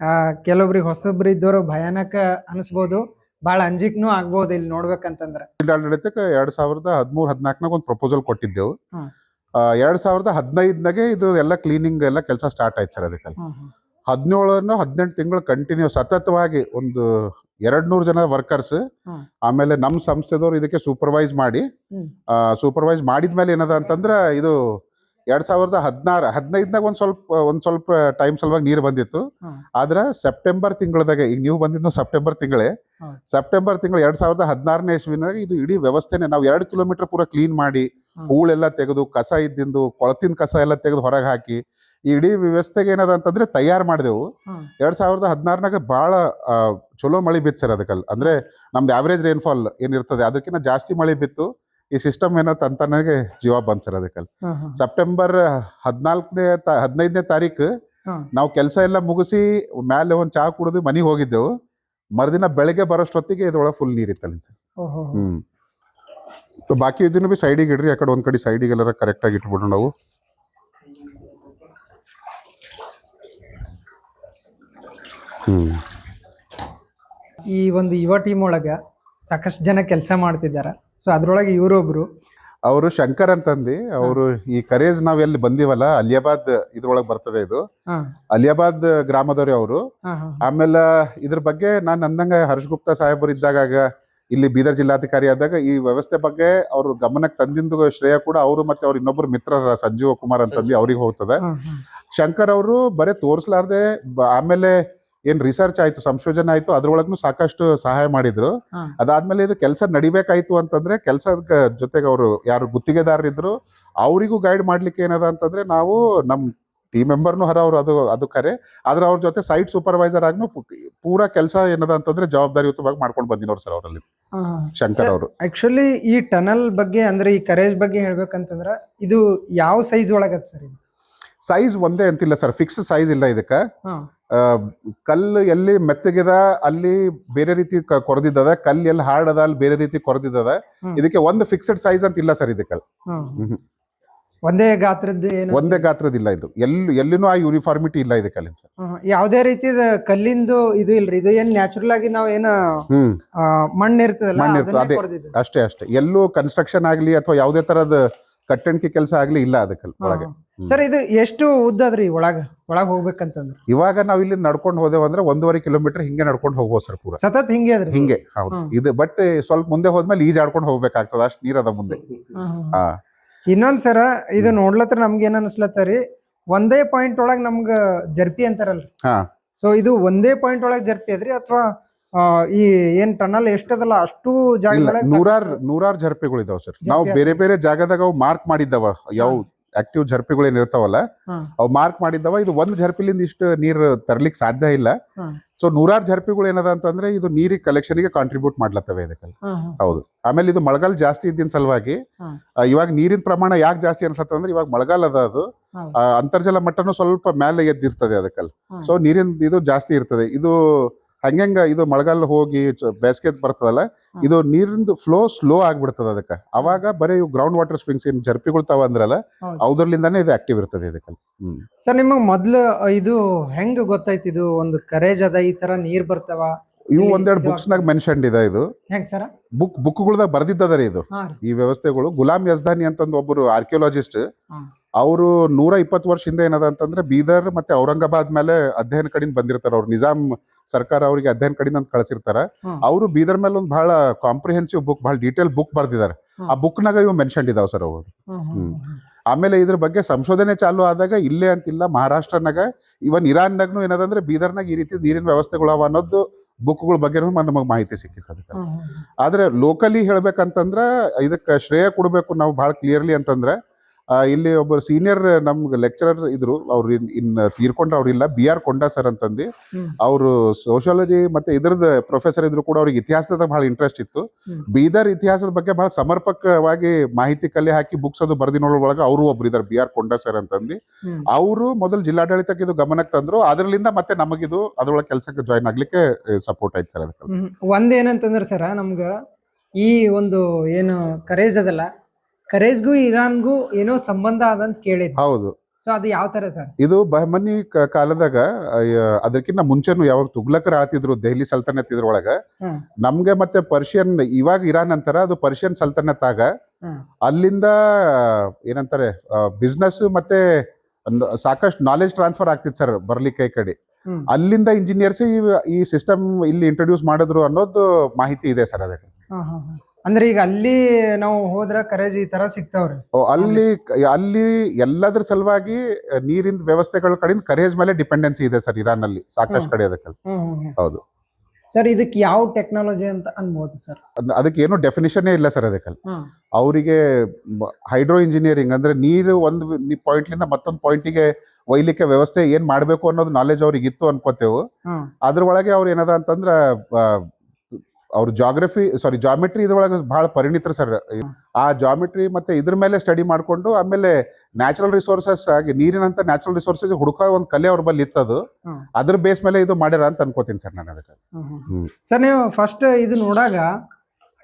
ಆ ಕೆಲವೊಬ್ರಿಗೆ ಹೊಸೊಬ್ರು ಇದ್ದವ್ರು ಭಯಾನಕ ಅನಿಸ್ಬೋದು. ಬಹಳ ಅಂಜಿಕ್ನು ಆಗ್ಬೋದು ಇಲ್ಲಿ ನೋಡ್ಬೇಕಂತಂದ್ರ. ಆಡಳಿತಕ್ಕೆ ಎರಡ್ ಸಾವಿರದ ಹದಿಮೂರ್ ಹದಿನಾಲ್ಕನಾಗ ಒಂದು ಪ್ರಪೋಸಲ್ ಕೊಟ್ಟಿದ್ದೆವು. ಎರಡ್ ಸಾವಿರದ ಹದಿನೈದನಾಗೆ ಇದು ಎಲ್ಲ ಕ್ಲೀನಿಂಗ್ ಎಲ್ಲ ಕೆಲಸ ಸ್ಟಾರ್ಟ್ ಆಯ್ತು ಸರ್ ಅದಕ್ಕೆ ಹದಿನೇಳನ್ನು ಹದಿನೆಂಟು ತಿಂಗಳು ಕಂಟಿನ್ಯೂ ಸತತವಾಗಿ ಒಂದು ಎರಡ್ ನೂರು ಜನ ವರ್ಕರ್ಸ್ ಆಮೇಲೆ ನಮ್ಮ ಸಂಸ್ಥೆದವ್ರು ಇದಕ್ಕೆ ಸೂಪರ್ವೈಸ್ ಮಾಡಿ. ಸೂಪರ್ವೈಸ್ ಮಾಡಿದ್ಮೇಲೆ ಏನದ ಅಂತಂದ್ರ ಇದು ಎರಡ್ ಸಾವಿರದ ಹದಿನಾರ ಹದಿನೈದನಾಗ ಒಂದ್ ಸ್ವಲ್ಪ ಒಂದ್ ಸ್ವಲ್ಪ ಟೈಮ್ ಸಲುವಾಗಿ ನೀರು ಬಂದಿತ್ತು. ಆದ್ರ ಸೆಪ್ಟೆಂಬರ್ ತಿಂಗಳದಾಗ ಈಗ ನೀವು ಬಂದಿದ್ದು ಸೆಪ್ಟೆಂಬರ್ ತಿಂಗಳೇ ಸೆಪ್ಟೆಂಬರ್ ತಿಂಗಳು ಎರಡ್ ಸಾವಿರದ ಹದಿನಾರನೇ ಇಸ್ವಿನಾಗ ಇದು ಇಡೀ ವ್ಯವಸ್ಥೆನೆ ನಾವು ಎರಡು ಕಿಲೋಮೀಟರ್ ಪೂರ ಕ್ಲೀನ್ ಮಾಡಿ. ಹೂಳೆಲ್ಲ ತೆಗೆದು ಕಸ ಇದ್ದಿಂದು ಕೊಳತಿನ ಕಸ ಎಲ್ಲ ತೆಗೆದು ಹೊರಗೆ ಹಾಕಿ ಇಡೀ ವ್ಯವಸ್ಥೆಗೆ ಏನದ ಅಂತಂದ್ರೆ ತಯಾರು ಮಾಡಿದೆವು. ಎರಡ್ ಸಾವಿರದ ಹದಿನಾರನಾಗ ಬಹಳ ಆ, ಚಲೋ ಮಳೆ ಬಿತ್ತು ಸರ್ ಅದಕ್ಕಲ್ಲಿ ಅಂದ್ರೆ ನಮ್ದು ಆವರೇಜ್ ರೈನ್ಫಾಲ್ ಏನಿರ್ತದೆ ಅದಕ್ಕಿಂತ ಜಾಸ್ತಿ ಮಳೆ ಬಿತ್ತು. ಈ ಸಿಸ್ಟಮ್ ಏನೋ ತಂತನಾಗೆ ಜೀವ ಬಂತ್ ಸರ್ ಅದಕ್ಕಲ್ಲಿ. ಸೆಪ್ಟೆಂಬರ್ ಹದಿನಾಲ್ಕನೇ ಹದಿನೈದನೇ ತಾರೀಕು. ನಾವು ಕೆಲಸ ಎಲ್ಲ ಮುಗಿಸಿ ಮ್ಯಾಲೆ ಒಂದ್ ಚಹಾ ಕುಡಿದು ಮನೆಗೆ ಹೋಗಿದ್ದೆವು. ಮರುದಿನ ಬೆಳಗ್ಗೆ ಬರೋಷ್ಟೊತ್ತಿಗೆ ಇದ್ರೊಳಗೆ ಫುಲ್ ನೀರ್ ಸರ್. ಓಹೋ. ಹ್ಮ್. ಬಾಕಿ ಇದನ್ನು ಬಿ ಸೈಡಿಗೆ ಇಡ್ರಿ ಆ ಕಡೆ ಒಂದ್ ಕಡೆ ಸೈಡಿಗೆ ಕರೆಕ್ಟಾಗಿ ಕರೆಕ್ಟ್ ಆಗಿ ಇಟ್ಬಿಡೋಣ ನಾವು. ಈ ಒಂದು ಯುವ ಟೀಮ್ ಒಳಗ ಸಾಕಷ್ಟು ಜನ ಕೆಲಸ ಮಾಡ್ತಿದ್ದಾರೆ. ಸೊ ಅದ್ರೊಳಗೆ ಇವರೊಬ್ರು. ಅವರು ಶಂಕರ್ ಅಂತಂದು. ಅವರು ಈ ಕರೇಜ್ ನಾವ್ ಎಲ್ಲಿ ಬಂದಿವಲ್ಲ ಅಲಿಯಾಬಾದ್ ಇದ್ರೊಳಗ್ ಬರ್ತದೆ ಇದು. ಅಲಿಯಾಬಾದ್ ಗ್ರಾಮದವ್ರಿ ಅವರು. ಆಮೇಲೆ ಇದ್ರ ಬಗ್ಗೆ ನಾನು ಅಂದಂಗ ಹರ್ಷ್ ಗುಪ್ತಾ ಸಾಹೇಬರು ಇದ್ದಾಗ ಇಲ್ಲಿ ಬೀದರ್ ಜಿಲ್ಲಾಧಿಕಾರಿ ಆದಾಗ ಈ ವ್ಯವಸ್ಥೆ ಬಗ್ಗೆ ಅವ್ರ ಗಮನಕ್ಕೆ ತಂದಿಂದು ಶ್ರೇಯ ಕೂಡ ಅವರು ಮತ್ತೆ ಅವ್ರ ಇನ್ನೊಬ್ರು ಮಿತ್ರರ ಸಂಜೀವ ಕುಮಾರ್ ಅಂತಂದು ಅವ್ರಿಗೆ ಹೋಗ್ತದೆ. ಶಂಕರ್ ಅವರು ಬರೇ ತೋರಿಸ್ಲಾರ್ದೆ ಆಮೇಲೆ ಏನ್ ರಿಸರ್ಚ್ ಆಯ್ತು ಸಂಶೋಧನೆ ಆಯ್ತು ಅದ್ರೊಳಗೂ ಸಾಕಷ್ಟು ಸಹಾಯ ಮಾಡಿದ್ರು. ಅದಾದ್ಮೇಲೆ ಇದು ಕೆಲಸ ನಡಿಬೇಕಾಯ್ತು ಅಂತಂದ್ರೆ ಕೆಲಸದ ಜೊತೆಗೆ ಅವರು ಯಾರು ಗುತ್ತಿಗೆದಾರರಿದ್ರು ಅವರಿಗೂ ಗೈಡ್ ಮಾಡ್ಲಿಕ್ಕೆ ಏನದ ಅಂತಂದ್ರೆ ನಾವು ನಮ್ ಟೀಮ್ ಮೆಂಬರ್ನು ಹರ ಅವ್ರು ಅದು ಅದು ಕರೆ ಆದ್ರೆ ಅವ್ರ ಜೊತೆ ಸೈಟ್ ಸೂಪರ್ವೈಸರ್ ಆಗ್ನು ಪೂರಾ ಕೆಲಸ ಏನದ ಅಂತಂದ್ರೆ ಜವಾಬ್ದಾರಿಯುತವಾಗಿ ಮಾಡ್ಕೊಂಡು ಬಂದಿನವ್ರು ಸರ್ ಅವರಲ್ಲಿ. ಶಂಕರ್ ಅವರು. ಆಕ್ಚುಲಿ ಈ ಟನಲ್ ಬಗ್ಗೆ ಅಂದ್ರೆ ಈ ಕರೇಜ್ ಬಗ್ಗೆ ಹೇಳ್ಬೇಕಂತಂದ್ರ ಇದು ಯಾವ ಸೈಜ್ ಒಳಗ ಸರ್ ಸೈಜ್ ಒಂದೇ ಅಂತಿಲ್ಲ ಸರ್ ಫಿಕ್ಸ್ ಸೈಜ್ ಇಲ್ಲ ಇದಕ್ಕೆ. ಕಲ್ಲು ಎಲ್ಲಿ ಮೆತ್ತಗಿದ ಅಲ್ಲಿ ಬೇರೆ ರೀತಿ ಕೊರದಿದ್ದದ ಕಲ್ಲು ಎಲ್ಲಿ ಹಾರ್ಡ್ ಅದ ಅಲ್ಲಿ ಬೇರೆ ರೀತಿ ಕೊರೆದಿದ್ದದ. ಇದಕ್ಕೆ ಒಂದು ಫಿಕ್ಸ್ಡ್ ಸೈಜ್ ಅಂತ ಇಲ್ಲ ಸರ್ ಇದಕ್ಕೆ. ಒಂದೇ ಗಾತ್ರದ್ದು ಒಂದೇ ಗಾತ್ರದಿಲ್ಲ ಇದು. ಎಲ್ಲಿ ಎಲ್ಲಿನೂ ಆ ಯೂನಿಫಾರ್ಮಿಟಿ ಇಲ್ಲ ಇದಕ್ಕೆ ಅಲ್ಲಿ ಸರ್. ಯಾವುದೇ ರೀತಿ ಕಲ್ಲಿಂದು ಇದು ಇಲ್ರಿ. ಇದು ಏನ್ ನ್ಯಾಚುರಲ್ ಆಗಿ ನಾವ್ ಏನ ಹ್ಮ್. ಆ, ಮಣ್ಣ್ ಇರ್ತದಲ್ಲ ಮಣ್ಣ್ ಇರ್ತದೆ, ಅದೇ. ಅಷ್ಟೇ ಅಷ್ಟೇ. ಎಲ್ಲೂ ಕನ್ಸ್ಟ್ರಕ್ಷನ್ ಆಗ್ಲಿ ಅಥವಾ ಯಾವುದೇ ತರದ ಕಟ್ಟಣಿಕೆ ಕೆಲಸ ಆಗ್ಲಿ ಇಲ್ಲ ಅದಕ್ಕೆ ಒಳಗೆ. ಸರ್ ಇದು ಎಷ್ಟು ಉದ್ದದ್ರಿ ಒಳಗ ಒಳಗ್ ಹೋಗ್ಬೇಕಂತಂದ್ರ? ಇವಾಗ ನಾವು ಇಲ್ಲಿ ನಡ್ಕೊಂಡು ಹೋದೆವು ಅಂದ್ರೆ ಒಂದೂವರೆ ಕಿಲೋಮೀಟರ್ ಹಿಂಗೆ ನಡ್ಕೊಂಡು ಹೋಗ್ಬೋದು ಸರ್ ಪೂರ. ಸತತ್ ಹಿಂಗೆ ಅದ್ರಿ ಹಿಂಗೆ ಹೌದು. ಇದು ಬಟ್ ಸ್ವಲ್ಪ ಮುಂದೆ ಹೋದ್ಮೇಲೆ ಈಜಾಡ್ಕೊಂಡು ಹೋಗ್ಬೇಕಾಗ್ತದ ಅಷ್ಟು ನೀರದ ಮುಂದೆ. ಹಾ ಇನ್ನೊಂದ್ ಸರ ಇದು ನೋಡ್ಲತ್ರ ನಮ್ಗೆ ಏನ್ ಅನ್ಸ್ಲತ್ತರಿ ಒಂದೇ ಪಾಯಿಂಟ್ ಒಳಗ್ ನಮ್ಗ ಜರ್ಪಿ ಅಂತಾರಲ್ರಿ? ಹಾ. ಸೊ ಇದು ಒಂದೇ ಪಾಯಿಂಟ್ ಒಳಗ್ ಜರ್ಪಿ ಅದ್ರಿ ಅಥವಾ ಈ ಏನ್ ಟನಲ್ ಎಷ್ಟದಲ್ಲ ಅಷ್ಟು ಜಾಗ ನೂರಾರು ನೂರಾರ್ ಜರ್ಪೆಗಳು ಇದಾವ ಸರ್. ನಾವು ಬೇರೆ ಬೇರೆ ಜಾಗದಾಗ ಅವು ಮಾರ್ಕ್ ಮಾಡಿದ್ದವ ಯಾವ ಆಕ್ಟಿವ್ ಜರ್ಪಿಗಳು ಏನ್ ಇರ್ತಾವಲ್ಲ ಅವು ಮಾರ್ಕ್ ಮಾಡಿದ್ದಾವ ಇದು ಒಂದ್ ಜರ್ಪಿಲಿಂದ ಇಷ್ಟು ನೀರು ತರ್ಲಿಕ್ಕೆ ಸಾಧ್ಯ ಇಲ್ಲ. ಸೊ ನೂರಾರು ಜರ್ಪಿಗಳು ಏನದ ಅಂತಂದ್ರೆ ಇದು ನೀರಿಗೆ ಕಲೆಕ್ಷನ್ಗೆ ಕಾಂಟ್ರಿಬ್ಯೂಟ್ ಮಾಡ್ಲತ್ತವೆ ಇದಕ್ಕೆ ಹೌದು. ಆಮೇಲೆ ಇದು ಮಳೆಗಾಲ ಜಾಸ್ತಿ ಇದ್ದಿನ ಸಲುವಾಗಿ ಇವಾಗ ನೀರಿನ ಪ್ರಮಾಣ ಯಾಕೆ ಜಾಸ್ತಿ ಅನ್ಸತ್ತ ಅಂದ್ರೆ ಇವಾಗ ಮಳೆಗಾಲ ಅದ ಅದು. ಅಂತರ್ಜಲ ಮಟ್ಟನು ಸ್ವಲ್ಪ ಮೇಲೆ ಎದ್ದಿರ್ತದೆ ಅದಕ್ಕಲ್ಲಿ. ಸೊ ನೀರಿನ ಇದು ಜಾಸ್ತಿ ಇರ್ತದೆ. ಇದು ಹಂಗಂಗ ಇದು ಮಳೆಗಾಲ ಹೋಗಿ ಬೇಸಿಗೆ ಬರ್ತದಲ್ಲ ಇದು ನೀರಿಂದು ಫ್ಲೋ ಸ್ಲೋ ಆಗ್ಬಿಡ್ತದ ಅದಕ್ಕೆ. ಅವಾಗ ಬರೀ ಇವು ಗ್ರೌಂಡ್ ವಾಟರ್ ಸ್ಪ್ರಿಂಗ್ಸ್ ಏನ್ ಜರ್ಪಿಗೊಳ್ತಾವ ಅಂದ್ರಲ್ಲ ಹೌದು. ಇದು ಆಕ್ಟಿವ್ ಇರ್ತದೆ ಇದಕ್ಕೆ. ಸರ್ ನಿಮಗ್ ಮೊದ್ಲು ಇದು ಹೆಂಗ್ ಗೊತ್ತಾಯ್ತು ಇದು? ಒಂದು ಕರೇಜ್ ಅದ ಈ ತರ ನೀರ್ ಬರ್ತಾವ? ಇವು ಒಂದೆರಡು ಬುಕ್ಸ್ ನಾಗ ಮೆನ್ಷನ್ ಇದೆ ಇದು. ಬುಕ್ ಬುಕ್ಗಳ್ದಾಗ ಬರ್ದಿದ್ದದ ರೀ ಇದು. ಈ ವ್ಯವಸ್ಥೆಗಳು. ಗುಲಾಮ್ ಯಜ್ದಾನಿ ಅಂತ ಒಬ್ಬರು ಆರ್ಕಿಯೋಲಜಿಸ್ಟ್. ಅವರು ನೂರ ಇಪ್ಪತ್ತು ವರ್ಷ ಹಿಂದೆ ಏನದ ಅಂತಂದ್ರೆ ಬೀದರ್ ಮತ್ತೆ ಔರಂಗಾಬಾದ್ ಮೇಲೆ ಅಧ್ಯಯನ ಕಡೆಯಿಂದ ಬಂದಿರ್ತಾರೆ ಅವ್ರು. ನಿಜಾಮ್ ಸರ್ಕಾರ ಅವರಿಗೆ ಅಧ್ಯಯನ ಕಡಿಂದ ಅಂತ ಕಳಿಸಿರ್ತಾರೆ. ಅವರು ಬೀದರ್ ಮೇಲೆ ಒಂದು ಬಹಳ ಕಾಂಪ್ರಿಹೆನ್ಸಿವ್ ಬುಕ್ ಬಹಳ ಡೀಟೇಲ್ ಬುಕ್ ಬರ್ದಿದ್ದಾರೆ ಆ ಬುಕ್ ನಾಗ ಇವು ಮೆನ್ಷನ್ ಇದಾವ ಸರ್ ಅವರು. ಆಮೇಲೆ ಇದ್ರ ಬಗ್ಗೆ ಸಂಶೋಧನೆ ಚಾಲು ಆದಾಗ ಇಲ್ಲೇ ಅಂತಿಲ್ಲ ಮಹಾರಾಷ್ಟ್ರನಾಗ ಇವನ್ ಇರಾನ್ನಾಗ್ನು ಏನದಂದ್ರೆ ಬೀದರ್ನಾಗ ಈ ರೀತಿ ನೀರಿನ ವ್ಯವಸ್ಥೆಗಳು ಅವ ಅನ್ನೋದು ಬುಕ್ಗಳ ಬಗ್ಗೆ ನಮಗೆ ಮಾಹಿತಿ ಸಿಕ್ಕಿತ್ತು ಅದಕ್ಕೆ. ಆದ್ರೆ ಲೋಕಲಿ ಹೇಳ್ಬೇಕಂತಂದ್ರ ಇದಕ್ಕೆ ಶ್ರೇಯ ಕೊಡಬೇಕು ನಾವು ಬಹಳ ಕ್ಲಿಯರ್ಲಿ ಅಂತಂದ್ರೆ ಇಲ್ಲಿ ಒಬ್ಬರು ಸೀನಿಯರ್ ನಮ್ಗೆ ಲೆಕ್ಚರರ್ ಇದ್ರು. ಅವ್ರು ಇನ್ ತೀರ್ಕೊಂಡ್ರೆ ಅವ್ರಿಲ್ಲ ಬಿ ಆರ್ ಕೊಂಡ ಸರ್ ಅಂತಂದು. ಅವರು ಸೋಷಿಯಾಲಜಿ ಮತ್ತೆ ಇದ್ರದ ಪ್ರೊಫೆಸರ್ ಇದ್ರು ಕೂಡ ಅವ್ರಿಗೆ ಇತಿಹಾಸದ ಬಹಳ ಇಂಟ್ರೆಸ್ಟ್ ಇತ್ತು. ಬೀದರ್ ಇತಿಹಾಸದ ಬಗ್ಗೆ ಬಹಳ ಸಮರ್ಪಕವಾಗಿ ಮಾಹಿತಿ ಕಲೆ ಹಾಕಿ ಬುಕ್ಸ್ ಅದು ಬರ್ದಿನೊಳಗೆ ಅವರು ಒಬ್ರು ಇದಾರೆ ಬಿ ಆರ್ ಕೊಂಡ ಸರ್ ಅಂತಂದು. ಅವರು ಮೊದಲು ಜಿಲ್ಲಾಡಳಿತಕ್ಕೆ ಇದು ಗಮನಕ್ಕೆ ತಂದ್ರು. ಅದರಲ್ಲಿಂದ ಮತ್ತೆ ನಮಗಿದು ಅದರೊಳಗೆ ಕೆಲಸಕ್ಕೆ ಜಾಯ್ನ್ ಆಗ್ಲಿಕ್ಕೆ ಸಪೋರ್ಟ್ ಆಯ್ತು ಸರ್ ಅದಕ್ಕೆ. ಒಂದೇನಂತಂದ್ರೆ ಸರ ನಮ್ಗ ಈ ಒಂದು ಏನು ಕರೇಜ್ ಅದಲ್ಲ ಕರೇಜ್ಗೂ ಇರಾನ್ಗೂ ಏನೋ ಸಂಬಂಧ ಅದಂತ ಕೇಳಿದ್ ಹೌದು. ಸೊ ಅದು ಯಾವ ತರ ಸರ್? ಇದು ಬಹಮನಿ ಕಾಲದಾಗ ಅದಕ್ಕಿಂತ ಮುಂಚೆನು ಯಾವಾಗ ತುಗ್ಲಕರ್ ಆತಿದ್ರು ದೆಹಲಿ ಸಲ್ತನತ್ ಇದ್ರೊಳಗ. ನಮ್ಗೆ ಮತ್ತೆ ಪರ್ಷಿಯನ್ ಇವಾಗ ಇರಾನ್ ಅಂತಾರ ಅದು ಪರ್ಷಿಯನ್ ಸಲ್ತನತ್ ಆಗ ಅಲ್ಲಿಂದ ಏನಂತಾರೆ ಬಿಸ್ನೆಸ್ ಮತ್ತೆ ಸಾಕಷ್ಟು ನಾಲೆಜ್ ಟ್ರಾನ್ಸ್ಫರ್ ಆಗ್ತಿತ್ತು ಸರ್ ಬರ್ಲಿಕ್ಕೆ ಈ ಕಡೆ. ಅಲ್ಲಿಂದ ಇಂಜಿನಿಯರ್ಸ್ ಈ ಸಿಸ್ಟಮ್ ಇಲ್ಲಿ ಇಂಟ್ರೊಡ್ಯೂಸ್ ಮಾಡಿದ್ರು ಅನ್ನೋದು ಮಾಹಿತಿ ಇದೆ ಸರ್ ಅದಕ್ಕೆ. ಅಂದ್ರೆ ಈಗ ಅಲ್ಲಿ ನಾವು ಹೋದ್ರ ಕರೇಜ್ ಈ ತರ ಸಿಗ್ತಾವ್ರಿ. ಓ, ಅಲ್ಲಿ ಅಲ್ಲಿ ಎಲ್ಲದ್ರ ಸಲುವಾಗಿ ನೀರಿನ ವ್ಯವಸ್ಥೆಗಳ ಕಡೆಯಿಂದ ಕರೇಜ್ ಮೇಲೆ ಡಿಪೆಂಡೆನ್ಸಿ ಇದೆ ಸರ್ ಇರಾನ್ ಅಲ್ಲಿ ಸಾಕಷ್ಟು ಹ್ಮ್. ಕಡೆ ಅದಕ್ಕೆ. ಹೌದು. ಸರ್ ಇದಕ್ಕೆ ಯಾವ ಟೆಕ್ನಾಲಜಿ ಅಂತ ಅನ್ಬೋದು ಸರ್? ಅದ್- ಅದಕ್ಕೆ ಏನು ಡೆಫಿನಿಷನ್ನೇ ಇಲ್ಲ ಸರ್ ಅದಕ್ಕೆ ಹ್ಮ್. ಅವರಿಗೆ ಹೈಡ್ರೋ ಇಂಜಿನಿಯರಿಂಗ್ ಅಂದ್ರೆ ನೀರು ಒಂದು ಪಾಯಿಂಟ್ಲಿಂದ ಮತ್ತೊಂದು ಪಾಯಿಂಟಿಗೆ ಒಯ್ಲಿಕ್ಕೆ ವ್ಯವಸ್ಥೆ ಏನ್ ಮಾಡಬೇಕು ಅನ್ನೋದು ನಾಲೆಜ್ ಅವ್ರಿಗೆ ಇತ್ತು ಅನ್ಕೋತೇವು. ಹ್ಮ್. ಅದ್ರೊಳಗೆ ಅವ್ರು ಏನದ ಅಂತಂದ್ರ ಅವ್ರ ಜಾಗ್ರಫಿ ಸಾರಿ ಜಾಮೆಟ್ರಿ ಇದ್ರೊಳಗೆ ಬಹಳ ಪರಿಣಿತರು ಸರ್ ಆ ಜಾಮೆಟ್ರಿ ಮತ್ತೆ ಇದ್ರ ಮೇಲೆ ಸ್ಟಡಿ ಮಾಡ್ಕೊಂಡು ಆಮೇಲೆ ನ್ಯಾಚುರಲ್ ರಿಸೋರ್ಸಸ್ ಆಗಿ ನೀರಿನಂತ ನ್ಯಾಚುರಲ್ ರಿಸೋರ್ಸಸ್ ಹುಡುಕ ಒಂದು ಕಲೆ ಅವ್ರ ಬಲ್ಲಿ ಇತ್ತದು. ಅದ್ರ ಬೇಸ್ ಮೇಲೆ ಇದು ಮಾಡ್ಯಾರ ಅಂತ ಅನ್ಕೋತೀನಿ ಸರ್ ನಾನು ಅದಕ್ಕೆ. ಸರ್ ನೀವು ಫಸ್ಟ್ ಇದು ನೋಡಾಗ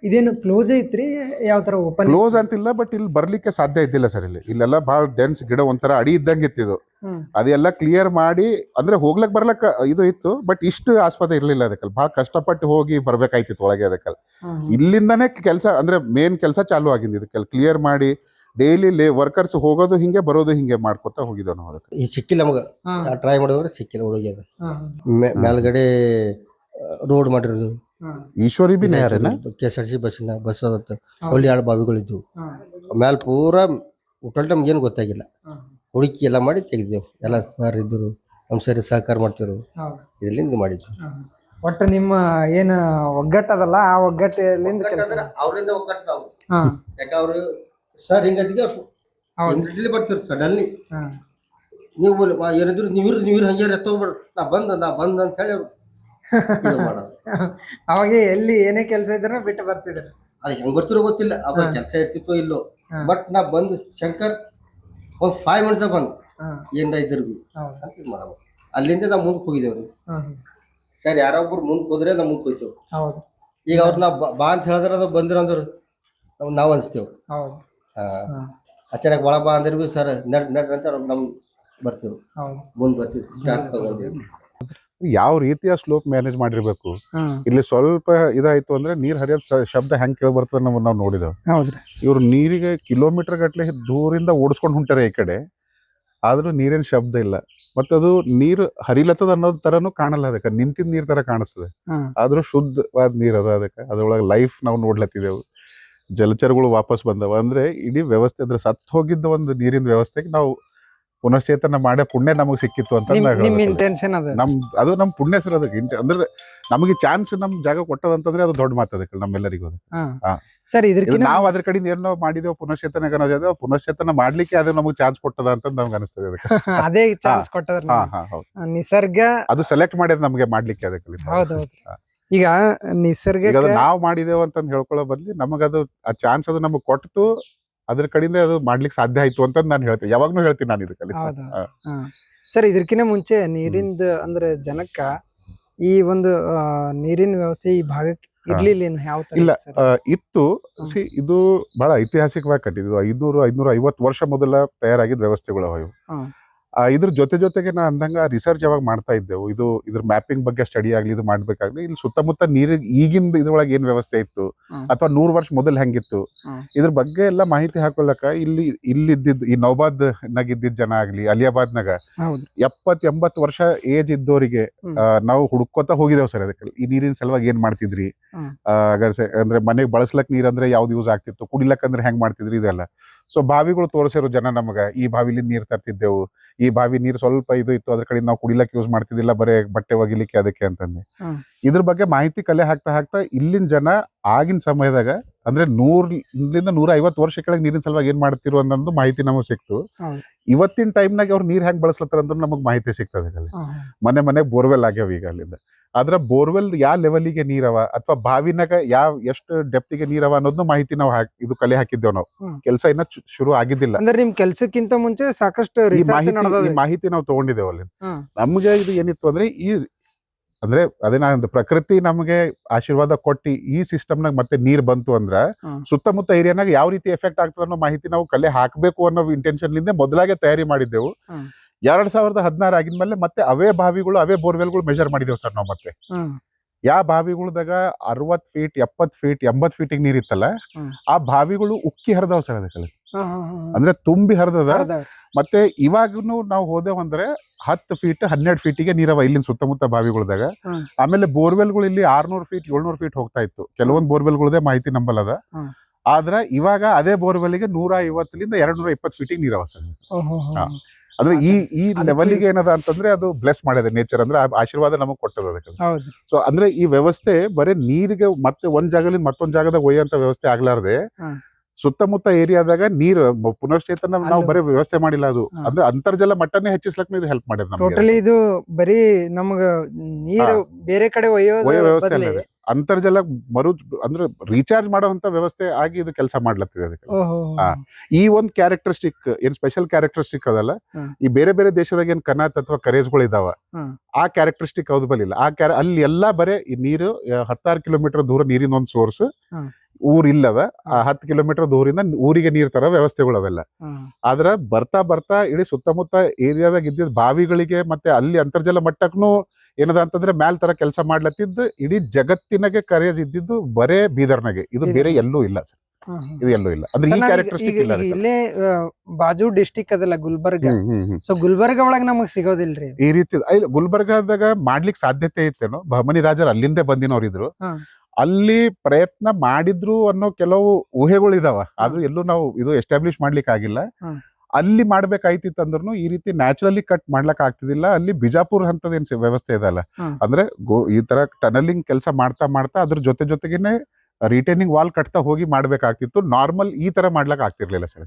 ಇದೇನು ಕ್ಲೋಸ್ ಐತ್ರಿ? ಯಾವ ತರ ಓಪನ್ ಕ್ಲೋಸ್ ಅಂತಿಲ್ಲ ಬಟ್ ಇಲ್ಲಿ ಬರ್ಲಿಕ್ಕೆ ಸಾಧ್ಯ ಇದ್ದಿಲ್ಲ ಸರ್ ಇಲ್ಲಿ. ಇಲ್ಲೆಲ್ಲ ಬಹಳ ಡೆನ್ಸ್ ಗಿಡ ಒಂಥರ ಅಡಿ ಇದ್ದಂಗೆ ಇತ್ತಿದು ಅದೆಲ್ಲ ಕ್ಲಿಯರ್ ಮಾಡಿ ಅಂದ್ರೆ ಹೋಗ್ಲಕ್ ಬರ್ಲಕ್ ಇದು ಇತ್ತು ಬಟ್ ಇಷ್ಟು ಆಸ್ಪತ್ರೆ ಇರ್ಲಿಲ್ಲ ಅದಕ್ಕೆ ಬಹಳ ಕಷ್ಟಪಟ್ಟು ಹೋಗಿ ಬರ್ಬೇಕಾಯ್ತಿತ್ತು ಒಳಗೆ ಅದಕ್ಕೆ ಇಲ್ಲಿಂದನೇ ಕೆಲಸ ಅಂದ್ರೆ ಮೇನ್ ಕೆಲಸ ಚಾಲು ಆಗಿದೆ ಇದಕ್ಕೆ ಕ್ಲಿಯರ್ ಮಾಡಿ ಡೈಲಿ ಲೇ ವರ್ಕರ್ಸ್ ಹೋಗೋದು ಹಿಂಗೆ ಬರೋದು ಹಿಂಗೆ ಮಾಡ್ಕೊತ ಹೋಗಿದ್ದೆವು ನಾವು ಅದಕ್ಕೆ. ಈ ಸಿಕ್ಕಿಲ್ಲ ನಮಗೆ. ಟ್ರೈ ಮಾಡಿದ್ರೆ ಸಿಕ್ಕಿಲ್ಲ ಹುಡುಗಿ ಅದು. ಮೇಲ್ಗಡೆ ರೋಡ್ ಮಾಡಿರೋದು. ಈಶ್ವರಿ ಬಿ ಯಾರೇನ ಕೆ ಎಸ್ ಆರ್ ಸಿ ಬಸ್ಸಿನ ಬಸ್ ಅದತ್ತ ಅಲ್ಲಿ ಎರಡು ಬಾವಿಗಳಿದ್ವು. ಮ್ಯಾಲ ಪೂರ ಟೋಟಲ್ ನಮ್ಗೇನು ಏನು ಗೊತ್ತಾಗಿಲ್ಲ ಹುಡುಕಿ ಎಲ್ಲ ಮಾಡಿ ತೆಗ್ದೇವು ಎಲ್ಲ ಸರ್ ಇದ್ದರು ನಮ್ಮ ಸರಿ ಸಹಕಾರ ಮಾಡ್ತಿರು ಇದರಿಂದ ಮಾಡಿದ್ರು ಒಟ್ಟು ನಿಮ್ಮ ಏನು ಒಗ್ಗಟ್ಟದಲ್ಲ ಆ ಒಗ್ಗಟ್ಟಿನಿಂದ ಕೆಲಸ? ಅವರಿಂದ ಒಗ್ಗಟ್ಟು ನಾವು. ಹಾ. ಯಾಕೆ ಅವರು ಸರ್ ಹಿಂಗತ್ತಿಗೆ ಹೌದು. ಬರ್ತಿರು ಸಡನ್ಲಿ ಅಲ್ಲಿ ನೀವು ಬೋಲ್- ವಾ- ಏನಿದ್ರು ನೀವಿರು ನೀವಿರು ಹಂಗೆ ಎತ್ತೋಗ್ಬೇಡ ನಾ ಬಂದ ನಾ ಬಂದ ಅಂತ ಹೇಳಿ ಅವ್ರು ಇದು ಮಾಡೋದು. <laughs> ಅವಾಗ ಎಲ್ಲಿ ಏನೇ ಕೆಲಸ ಇದ್ರು ಬಿಟ್ಟು ಬರ್ತಿದ್ರು. ಅದು ಹೆಂಗ್ ಬರ್ತಿರೋ ಗೊತ್ತಿಲ್ಲ. ಅವ್ರ ಕೆಲಸ ಇರ್ತಿತ್ತೋ ಇಲ್ಲೋ. ಬಟ್ ನಾ ಬಂದು ಶಂಕರ್ ಒಂದು ಫೈವ್ ಮಿನಿಟ್ಸ್ ಬಂದು. ಏನ್ರ ಇದ್ರಿಗೂ ಹೌದು. ಅಂತ ಇದ್ ಮಾಡವ. ಅಲ್ಲಿಂದ ನಾವು ಮುಂದಕ್ಕೆ ಹೋಗಿದ್ದೇವ್ರಿ. ಸರ್ ಯಾರೊಬ್ರು ಮುಂದಕ್ಕೆ ಹೋದ್ರೆ ನಾವು ಮುಂದಕ್ಕೆ ಹೋಗ್ತೇವೆ ಹೌದು. ಈಗ ಅವ್ರು ನಾವು ಬಾ- ಬಾ ಅಂತ ಹೇಳಿದ್ರೆ ಅದು ಬಂದಿರ ಅಂದ್ರೆ ನಾವು ನಾವು ಅನಿಸ್ತೇವೆ. ಹೌದು. ಅಚಾನಕ್ ಒಳ ಬಾ ಅಂದ್ರೆ ಭೀ ಸರ್ ನಡ್ ನಡ್ ಅಂತ ನಮ್ಗೆ ಬರ್ತೀವಿ ಮುಂದೆ ಬರ್ತೀವಿ. ಜಾಸ್ತಿ ತಗೊಂಡು. ಯಾವ ರೀತಿಯ ಸ್ಲೋಪ್ ಮ್ಯಾನೇಜ್ ಮಾಡಿರ್ಬೇಕು? ಇಲ್ಲಿ ಸ್ವಲ್ಪ ಇದಾಯ್ತು ಅಂದ್ರೆ ನೀರ್ ಹರಿಯೋದ್ ಶಬ್ದ ಹೆಂಗ್ ಕೇಳಿ ಬರ್ತದೆ ನಾವು ನಾವು ನೋಡಿದೇವೆ ಇವ್ರು ನೀರಿಗೆ ಕಿಲೋಮೀಟರ್ ಗಟ್ಟಲೆ ದೂರಿಂದ ಓಡಿಸ್ಕೊಂಡು ಹೊಂಟಾರೆ ಈ ಕಡೆ. ಆದ್ರೂ ನೀರಿನ ಶಬ್ದ ಇಲ್ಲ. ಮತ್ತೆ ಅದು ನೀರು ಹರಿಲತ್ತದ ಅನ್ನೋದ್ ತರನು ಕಾಣಲ್ಲ ಅದಕ್ಕೆ. ನಿಂತಿದ್ ನೀರ್ ತರ ಕಾಣಿಸ್ತದೆ. ಆದ್ರೂ ಶುದ್ಧವಾದ ನೀರ್ ಅದ ಅದಕ್ಕೆ. ಅದ್ರೊಳಗೆ ಲೈಫ್ ನಾವು ನೋಡ್ಲತ್ತಿದೆವು. ಜಲಚರಗಳು ವಾಪಸ್ ಬಂದವ. ಅಂದ್ರೆ ಇಡೀ ವ್ಯವಸ್ಥೆ ಅಂದ್ರೆ ಸತ್ತು ಹೋಗಿದ್ದ ಒಂದು ನೀರಿನ ವ್ಯವಸ್ಥೆಗೆ ನಾವು ಪುನಶ್ಚೇತನ ಮಾಡೇ ಪುಣ್ಯ ನಮಗೆ ಸಿಕ್ಕಿತ್ತು ಅಂತ ನಿಮ್ ಇಂಟೆನ್ಷನ್ ಅದ. ನಮ್ ಅದು ನಮ್ ಪುಣ್ಯ ಸರ್ ಅದಕ್ಕೆ ಇಂಟ- ಅಂದ್ರೆ ನಮಗೆ ಚಾನ್ಸ್ ನಮ್ ಜಾಗ ಕೊಟ್ಟದಂತಂದ್ರೆ ಅದು ದೊಡ್ಡ ಮಾತು ಅದಕ್ಕೆ ನಮ್ಮೆಲ್ಲರಿಗೂ. ಸರ್ ಇದಕ್ಕೆ ನಾವು ಅದ್ರ ಕಡೆಯಿಂದ ಏನೋ ಮಾಡಿದೇವು ಪುನಶ್ಚೇತನ ಅನ್ನೋದು ಪುನಶ್ಚೇತನ ಮಾಡ್ಲಿಕ್ಕೆ ಅದು ನಮಗೆ ಚಾನ್ಸ್ ಕೊಟ್ಟದ ಅಂತ ನಮ್ಗೆ ಅನಿಸ್ತದೆ ಅದಕ್ಕೆ. <laughs> ಅದೇ ಚಾನ್ಸ್ ಕೊಟ್ಟದ ನಿಸರ್ಗ ಅದು ಸೆಲೆಕ್ಟ್ ಮಾಡ್ಯದ ನಮಗೆ ಮಾಡ್ಲಿಕ್ಕೆ ಅದಕ್ಕೆ ಹೌದೌದು ಈಗ ನಿಸರ್ಗ ನಾವ್ ಮಾಡಿದೇವು ಅಂತ ಹೇಳ್ಕೊಳ್ಳೋ ಬದ್ಲಿ ನಮಗದು ಆ ಚಾನ್ಸ್ ಅದು ನಮಗ್ ಕೊಟ್ಟು ಅದ್ರ ಕಡೆಯಿಂದ ಅದು ಮಾಡ್ಲಿಕ್ಕೆ ಸಾಧ್ಯ ಆಯ್ತು ಅಂತ ನಾನು ಹೇಳ್ತೀನಿ. ಯಾವಾಗ್ಲೂ ಹೇಳ್ತೀನಿ ನಾನು ಇದಕ್ಕೆ. ಸರ್ ಇದಕ್ಕಿಂತ ಮುಂಚೆ ನೀರಿಂದ ಅಂದ್ರೆ ಜನಕ್ಕ ಈ ಒಂದು ನೀರಿನ ವ್ಯವಸ್ಥೆ ಈ ಭಾಗಕ್ಕೆ ಇರ್ಲಿಲ್ಲ ಏನು ಯಾವ ತರ ಇಲ್ಲ, ಇತ್ತು ಸಿ ಇದು ಬಹಳ ಐತಿಹಾಸಿಕವಾಗಿ ಕಟ್ಟಿದ್ದು. ಐದ್ನೂರು ಐದ್ನೂರ ಐವತ್ತು ವರ್ಷ ಮೊದಲ ತಯಾರಾಗಿದ್ದ ವ್ಯವಸ್ಥೆಗಳು ಅವ. ಇವು ಇದ್ರ ಜೊತೆ ಜೊತೆಗೆ ನಾ ಅಂದಂಗ ರಿಸರ್ಚ್ ಯಾವಾಗ ಮಾಡ್ತಾ ಇದ್ದೆವು. ಇದು ಇದ್ರ ಮ್ಯಾಪಿಂಗ್ ಬಗ್ಗೆ ಸ್ಟಡಿ ಆಗ್ಲಿ ಇದು ಮಾಡ್ಬೇಕಾಗ್ಲಿ ಇಲ್ಲಿ ಸುತ್ತಮುತ್ತ ನೀರಿಗೆ ಈಗಿಂದ ಇದ್ರೊಳಗೆ ಏನ್ ವ್ಯವಸ್ಥೆ ಇತ್ತು? ಅಥವಾ ನೂರ್ ವರ್ಷ ಮೊದಲು ಹೆಂಗಿತ್ತು. ಇದ್ರ ಬಗ್ಗೆ ಎಲ್ಲ ಮಾಹಿತಿ ಹಾಕೊಳಕ ಇಲ್ಲಿ ಇಲ್ಲಿದ್ದಿದ್ ಈ ನೌಬಾದ್ ನಾಗ ಇದ್ದಿದ್ ಜನ ಆಗ್ಲಿ ಅಲಿಯಾಬಾದ್ ನಾಗ ಎಪ್ಪತ್ ಎಂಬತ್ ವರ್ಷ ಏಜ್ ಇದ್ದವರಿಗೆ ನಾವು ಹುಡುಕೋತ ಹೋಗಿದ್ದೇವೆ ಸರ್ ಅದಕ್ಕೆ. ಈ ನೀರಿನ ಸಲುವಾಗಿ ಏನ್ ಮಾಡ್ತಿದ್ರಿ? ಅಂದ್ರೆ ಮನೆಗೆ ಬಳಸ್ಲಕ್ ನೀರಂದ್ರೆ ಯಾವ್ದು ಯೂಸ್ ಆಗ್ತಿತ್ತು? ಕುಡಿಲಕ್ ಅಂದ್ರೆ ಹೆಂಗ್ ಮಾಡ್ತಿದ್ರಿ ಇದೆಲ್ಲ? ಸೊ ಬಾವಿಗಳು ತೋರಿಸಿರೋ ಜನ ನಮಗ ಈ ಬಾವಿಲಿ ನೀರ್ ತರ್ತಿದ್ದೆವು. ಈ ಬಾವಿ ನೀರು ಸ್ವಲ್ಪ ಇದು ಇತ್ತು ಅದ್ರ ಕಡೆ ನಾವು ಕುಡಿಲಕ್ಕೆ ಯೂಸ್ ಮಾಡ್ತಿದ್ದಿಲ್ಲ ಬರೇ ಬಟ್ಟೆ ಒಗಿಲಿಕ್ಕೆ ಅದಕ್ಕೆ ಅಂತಂದು. ಇದ್ರ ಬಗ್ಗೆ ಮಾಹಿತಿ ಕಲೆ ಹಾಕ್ತಾ ಹಾಕ್ತಾ ಇಲ್ಲಿನ ಜನ ಆಗಿನ ಸಮಯದಾಗ ಅಂದ್ರೆ ನೂರ್ಲಿಂದ ನೂರ ಐವತ್ತು ವರ್ಷ ಕೆಳಗೆ ನೀರಿನ ಸಲುವಾಗಿ ಏನ್ ಮಾಡ್ತಿರು ಅನ್ನೋದು ಮಾಹಿತಿ ನಮಗೆ ಸಿಕ್ತು. ಇವತ್ತಿನ ಟೈಮ್ನಾಗ ಅವ್ರು ನೀರ್ ಹೆಂಗ್ ಬಳಸ್ಲತ್ತಾರ ಅಂದ್ರೆ ನಮಗ್ ಮಾಹಿತಿ ಸಿಗ್ತದೆ. ಮನೆ ಮನೆ ಬೋರ್ವೆಲ್ ಆಗ್ಯಾವ ಈಗ ಅಲ್ಲಿಂದ ಆದ್ರ ಬೋರ್ವೆಲ್ ಯಾವ ಲೆವೆಲಿಗೆ ನೀರವ ಅಥವಾ ಬಾವಿನಾಗ ಯಾವ ಎಷ್ಟು ಡೆಪ್ತಿಗೆ ನೀರವ ಅನ್ನೋದನ್ನ ಮಾಹಿತಿ ನಾವು ಇದು ಕಲೆ ಹಾಕಿದ್ದೇವೆ ನಾವು. ಕೆಲಸ ಇನ್ನ ಶುರು ಆಗಿದ್ದಿಲ್ಲ. ಅಂದ್ರೆ ನಿಮ್ ಕೆಲ್ಸಕ್ಕಿಂತ ಮುಂಚೆ ಸಾಕಷ್ಟು ಈ ಮಾಹಿತಿ ಮಾಹಿತಿ ನಾವು ತಗೊಂಡಿದ್ದೇವೆ ಅಲ್ಲಿ. ನಮ್ಗೆ ಇದು ಏನಿತ್ತು ಅಂದ್ರೆ ಈ ಅಂದ್ರೆ ಅದೇನ ನಾನು ಪ್ರಕೃತಿ ನಮಗೆ ಆಶೀರ್ವಾದ ಕೊಟ್ಟಿ ಈ ಸಿಸ್ಟಮ್ನಾಗ ಮತ್ತೆ ನೀರ್ ಬಂತು ಅಂದ್ರ ಸುತ್ತಮುತ್ತ ಏರಿಯಾನಾಗ ಯಾವ ರೀತಿ ಎಫೆಕ್ಟ್ ಆಗ್ತದೆ ಅನ್ನೋ ಮಾಹಿತಿ ನಾವು ಕಲೆ ಹಾಕಬೇಕು ಅನ್ನೋ ಇಂಟೆನ್ಷನ್ ಲಿಂದ ಮೊದಲಾಗೆ ತಯಾರಿ ಮಾಡಿದ್ದೆವು. ಎರಡ್ ಸಾವಿರದ ಹದಿನಾರು ಆಗಿದ್ಮೇಲೆ ಮತ್ತೆ ಅವೇ ಬಾವಿಗಳು ಅವೇ ಬೋರ್ವೆಲ್ಗಳು ಮೆಜರ್ ಮಾಡಿದೇವು ಸರ್ ನಾವು ಮತ್ತೆ. ಯಾ ಯಾವ ಬಾವಿಗಳ್ದಾಗ ಅರವತ್ ಫೀಟ್ ಎಪ್ಪತ್ ಫೀಟ್ ಎಂಬತ್ ಫೀಟಿಗೆ ನೀರ್ ಇತ್ತಲ್ಲ ಆ ಬಾವಿಗಳು ಉಕ್ಕಿ ಹರಿದವ ಸರ್ ಅದಕ್ಕೆ. ಅಂದ್ರೆ ತುಂಬಿ ಹರಿದದ. ಮತ್ತೆ ಇವಾಗನು ನಾವು ಹೋದೆವು ಅಂದ್ರೆ ಹತ್ತು ಫೀಟ್ ಹನ್ನೆರಡು ಫೀಟಿಗೆ ನೀರವ ಇಲ್ಲಿನ ಸುತ್ತಮುತ್ತ ಬಾವಿಗಳ್ದಾಗ. ಆಮೇಲೆ ಬೋರ್ವೆಲ್ಗಳು ಇಲ್ಲಿ ಆರ್ನೂರ್ ಫೀಟ್ ಏಳ್ನೂರ್ ಫೀಟ್ ಹೋಗ್ತಾ ಇತ್ತು. ಕೆಲವೊಂದು ಬೋರ್ವೆಲ್ಗಳದೇ ಮಾಹಿತಿ ನಂಬಲ್ಲದ. ಆದ್ರ ಇವಾಗ ಅದೇ ಬೋರ್ವೆಲ್ಗೆ ನೂರ ಐವತ್ತರಿಂದ ಎರಡ್ ನೂರ ಇಪ್ಪತ್ತು ಫೀಟಿಗೆ ನೀರವ ಸರ್. ಅಂದ್ರೆ ಈ ಈ ಲೆವೆಲ್ಗೆ ಏನದ ಅಂತಂದ್ರೆ ಅದು ಬ್ಲೆಸ್ ಮಾಡಿದೆ ನೇಚರ್ ಅಂದ್ರೆ ಆಶೀರ್ವಾದ ನಮಗ್ ಕೊಟ್ಟದ ಅದಕ್ಕೆ ಸೊ ಅಂದ್ರೆ ಈ ವ್ಯವಸ್ಥೆ ಬರೀ ನೀರಿಗೆ ಮತ್ತೆ ಒಂದ್ ಜಾಗದಿಂದ ಮತ್ತೊಂದ್ ಜಾಗದಾಗ ಒಯ್ಯಂತ ವ್ಯವಸ್ಥೆ ಆಗ್ಲಾರ್ದೆ. ಸುತ್ತಮುತ್ತ ಏರಿಯಾದಾಗ ನೀರ್ ಪುನಶ್ಚೇತನ ನಾವು ಬರೀ ವ್ಯವಸ್ಥೆ ಮಾಡಿಲ್ಲ ಅದು. ಅಂದ್ರೆ ಅಂತರ್ಜಲ ಮಟ್ಟನೇ ಹೆಚ್ಚಿಸ್ಲಕ್ ಇದು ಹೆಲ್ಪ್ ಮಾಡಿದ್ ಟೋಟಲಿ ಇದು ಬರೀ ನಮಗ ನೀರು ಬೇರೆ ಕಡೆ ಒಯ್ಯೋ ವ್ಯವಸ್ಥೆ. ಅಂತರ್ಜಲ ಮರು ಅಂದ್ರೆ ರೀಚಾರ್ಜ್ ಮಾಡುವಂತ ವ್ಯವಸ್ಥೆ ಆಗಿ ಇದು ಕೆಲಸ ಮಾಡ್ಲತ್ತಿದೆ ಅದಕ್ಕೆ. ಈ ಒಂದ್ ಕ್ಯಾರೆಕ್ಟರಿಸ್ಟಿಕ್ ಏನ್ ಸ್ಪೆಷಲ್ ಕ್ಯಾರೆಕ್ಟರಿಸ್ಟಿಕ್ ಅದಲ್ಲ ಈ ಬೇರೆ ಬೇರೆ ದೇಶದಾಗ ಏನ್ ಕನಾತ್ ಅಥವಾ ಕರೇಜ್ಗಳು ಇದಾವ ಆ ಕ್ಯಾರೆಕ್ಟರಿಸ್ಟಿಕ್ ಹೌದು ಬಲಿಲ್ಲ ಆ ಕ್ಯಾರ ಅಲ್ಲಿ ಎಲ್ಲಾ ಬರೇ ಈ ನೀರು ಹತ್ತಾರು ಕಿಲೋಮೀಟರ್ ದೂರ ನೀರಿನ ಒಂದ್ ಸೋರ್ಸ್. ಊರ್ ಇಲ್ಲದ ಆ ಹತ್ತು ಕಿಲೋಮೀಟರ್ ದೂರಿಂದ ಊರಿಗೆ ನೀರ್ ತರ ವ್ಯವಸ್ಥೆಗಳು ಅವೆಲ್ಲ. ಆದ್ರ ಬರ್ತಾ ಬರ್ತಾ ಇಡೀ ಸುತ್ತಮುತ್ತ ಏರಿಯಾದಾಗ ಇದ್ದಿದ್ ಬಾವಿಗಳಿಗೆ ಮತ್ತೆ ಅಲ್ಲಿ ಅಂತರ್ಜಲ ಮಟ್ಟಕ್ಕೂ ಏನದ ಅಂತಂದ್ರೆ ಮ್ಯಾಲ್ ತರ ಕೆಲಸ ಮಾಡ್ಲತ್ತಿದ್ದು ಇಡೀ ಜಗತ್ತಿನಾಗೆ ಕರೇಜ್ ಇದ್ದಿದ್ದು ಬರೇ ಬೀದರ್ನಾಗೆ ಇದು ಬೇರೆ ಎಲ್ಲೂ ಇಲ್ಲ ಹ್ಮ್. ಇದು ಎಲ್ಲೂ ಇಲ್ಲ ಅಂದ್ರೆ ಸರ್, ಈ ಕ್ಯಾರೆಕ್ಟರಿಸ್ಟಿಕ್ ಇಲ್ಲ ಅದಕ್ಕೆ. ಇಲ್ಲೇ ಆ, ಬಾಜು ಡಿಸ್ಟಿಕ್ ಅದಲ್ಲ ಗುಲ್ಬರ್ಗ ಹ್ಮ್ ಹ್ಮ್ ಹ್ಮ್ ಸೊ ಗುಲ್ಬರ್ಗ ಒಳಗ ನಮಗ್ ಸಿಗೋದಿಲ್ರಿ. ಈ ರೀತಿ ಇಲ್ಲ ಗುಲ್ಬರ್ಗಾದಾಗ ಮಾಡ್ಲಿಕ್ಕೆ ಸಾಧ್ಯತೆ ಇತ್ತೇನೋ ಬಹಮನಿ ರಾಜರು ಅಲ್ಲಿಂದೇ ಬಂದಿನವ್ರು ಇದ್ರು ಹ್ಮ್. ಅಲ್ಲಿ ಪ್ರಯತ್ನ ಮಾಡಿದ್ರು ಅನ್ನೋ ಕೆಲವು ಊಹೆಗಳು ಇದಾವ ಆದ್ರೂ ಎಲ್ಲೂ ನಾವು ಇದು ಎಸ್ಟಾಬ್ಲಿಷ್ ಮಾಡ್ಲಿಕ್ಕೆ ಆಗಿಲ್ಲ. ಅಲ್ಲಿ ಮಾಡ್ಬೇಕಾಯ್ತಿತ್ತಂದ್ರೂ ಈ ರೀತಿ ನ್ಯಾಚುರಲಿ ಕಟ್ ಮಾಡ್ಲಕ್ ಆಗ್ತಿದಿಲ್ಲ. ಅಲ್ಲಿ ಬಿಜಾಪುರ್ ಹಂತದ ಏನ್ ವ್ಯವಸ್ಥೆ ಇದಲ್ಲ. ಅಂದ್ರೆ ಈ ತರ ಟನಲಿಂಗ್ ಕೆಲಸ ಮಾಡ್ತಾ ಮಾಡ್ತಾ ಅದ್ರ ಜೊತೆ ಜೊತೆಗೇನೆ ರಿಟೈನಿಂಗ್ ವಾಲ್ ಕಟ್ತಾ ಹೋಗಿ ಮಾಡ್ಬೇಕಾಗ್ತಿತ್ತು. ನಾರ್ಮಲ್ ಈ ತರ ಮಾಡ್ಲಕ್ ಆಗ್ತಿರ್ಲಿಲ್ಲ ಸರ್.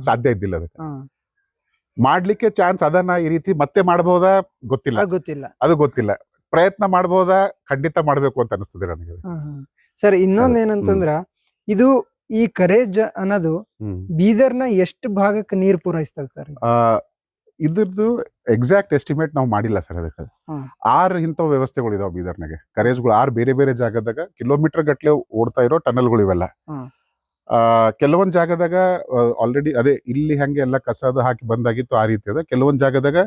ಸಾಧ್ಯ ಇದ್ದಿಲ್ಲ ಅದಕ್ಕೆ. ಮಾಡ್ಲಿಕ್ಕೆ ಚಾನ್ಸ್ ಅದನ್ನ ಈ ರೀತಿ ಮತ್ತೆ ಮಾಡಬಹುದಾ ಗೊತ್ತಿಲ್ಲ. ಗೊತ್ತಿಲ್ಲ. ಅದು ಗೊತ್ತಿಲ್ಲ. ಪ್ರಯತ್ನ ಮಾಡಬಹುದಾ ಖಂಡಿತ ಮಾಡ್ಬೇಕು ಅಂತ ಅನಿಸ್ತದೆ ನನಗೆ. ಸರ್ ಇನ್ನೊಂದ್ ಏನಂತಂದ್ರ ಇದು ಈ ಕರೇಜ್ ಅನ್ನೋದು ಬೀದರ್ನ ಎಷ್ಟು ಭಾಗಕ್ಕೆ ನೀರ್ ಪೂರೈಸ್ತದೆ ಸರ್ ಆ, ಇದ್ರದ್ದು ಎಕ್ಸಾಕ್ಟ್ ಎಸ್ಟಿಮೇಟ್ ನಾವು ಮಾಡಿಲ್ಲ ಸರ್ ಅದಕ್ಕೆ. ಆರು ಇಂಥ ವ್ಯವಸ್ಥೆಗಳು ಇದಾವೆ ಬೀದರ್ನಾಗೆ ಕರೇಜ್ಗಳು ಆರ್ ಬೇರೆ ಬೇರೆ ಜಾಗದಾಗ ಕಿಲೋಮೀಟರ್ ಗಟ್ಲೆ ಓಡ್ತಾ ಇರೋ ಟನಲ್ಗಳು ಇವೆಲ್ಲ. ಕೆಲವೊಂದು ಆ ಕೆಲವೊಂದ್ ಜಾಗದಾಗ ಆಲ್ರೆಡಿ ಅದೇ ಇಲ್ಲಿ ಹಂಗೆ ಎಲ್ಲ ಕಸದ ಹಾಕಿ ಬಂದಾಗಿತ್ತು ಆ ರೀತಿ ಅದ. ಕೆಲವೊಂದು ಜಾಗದಾಗ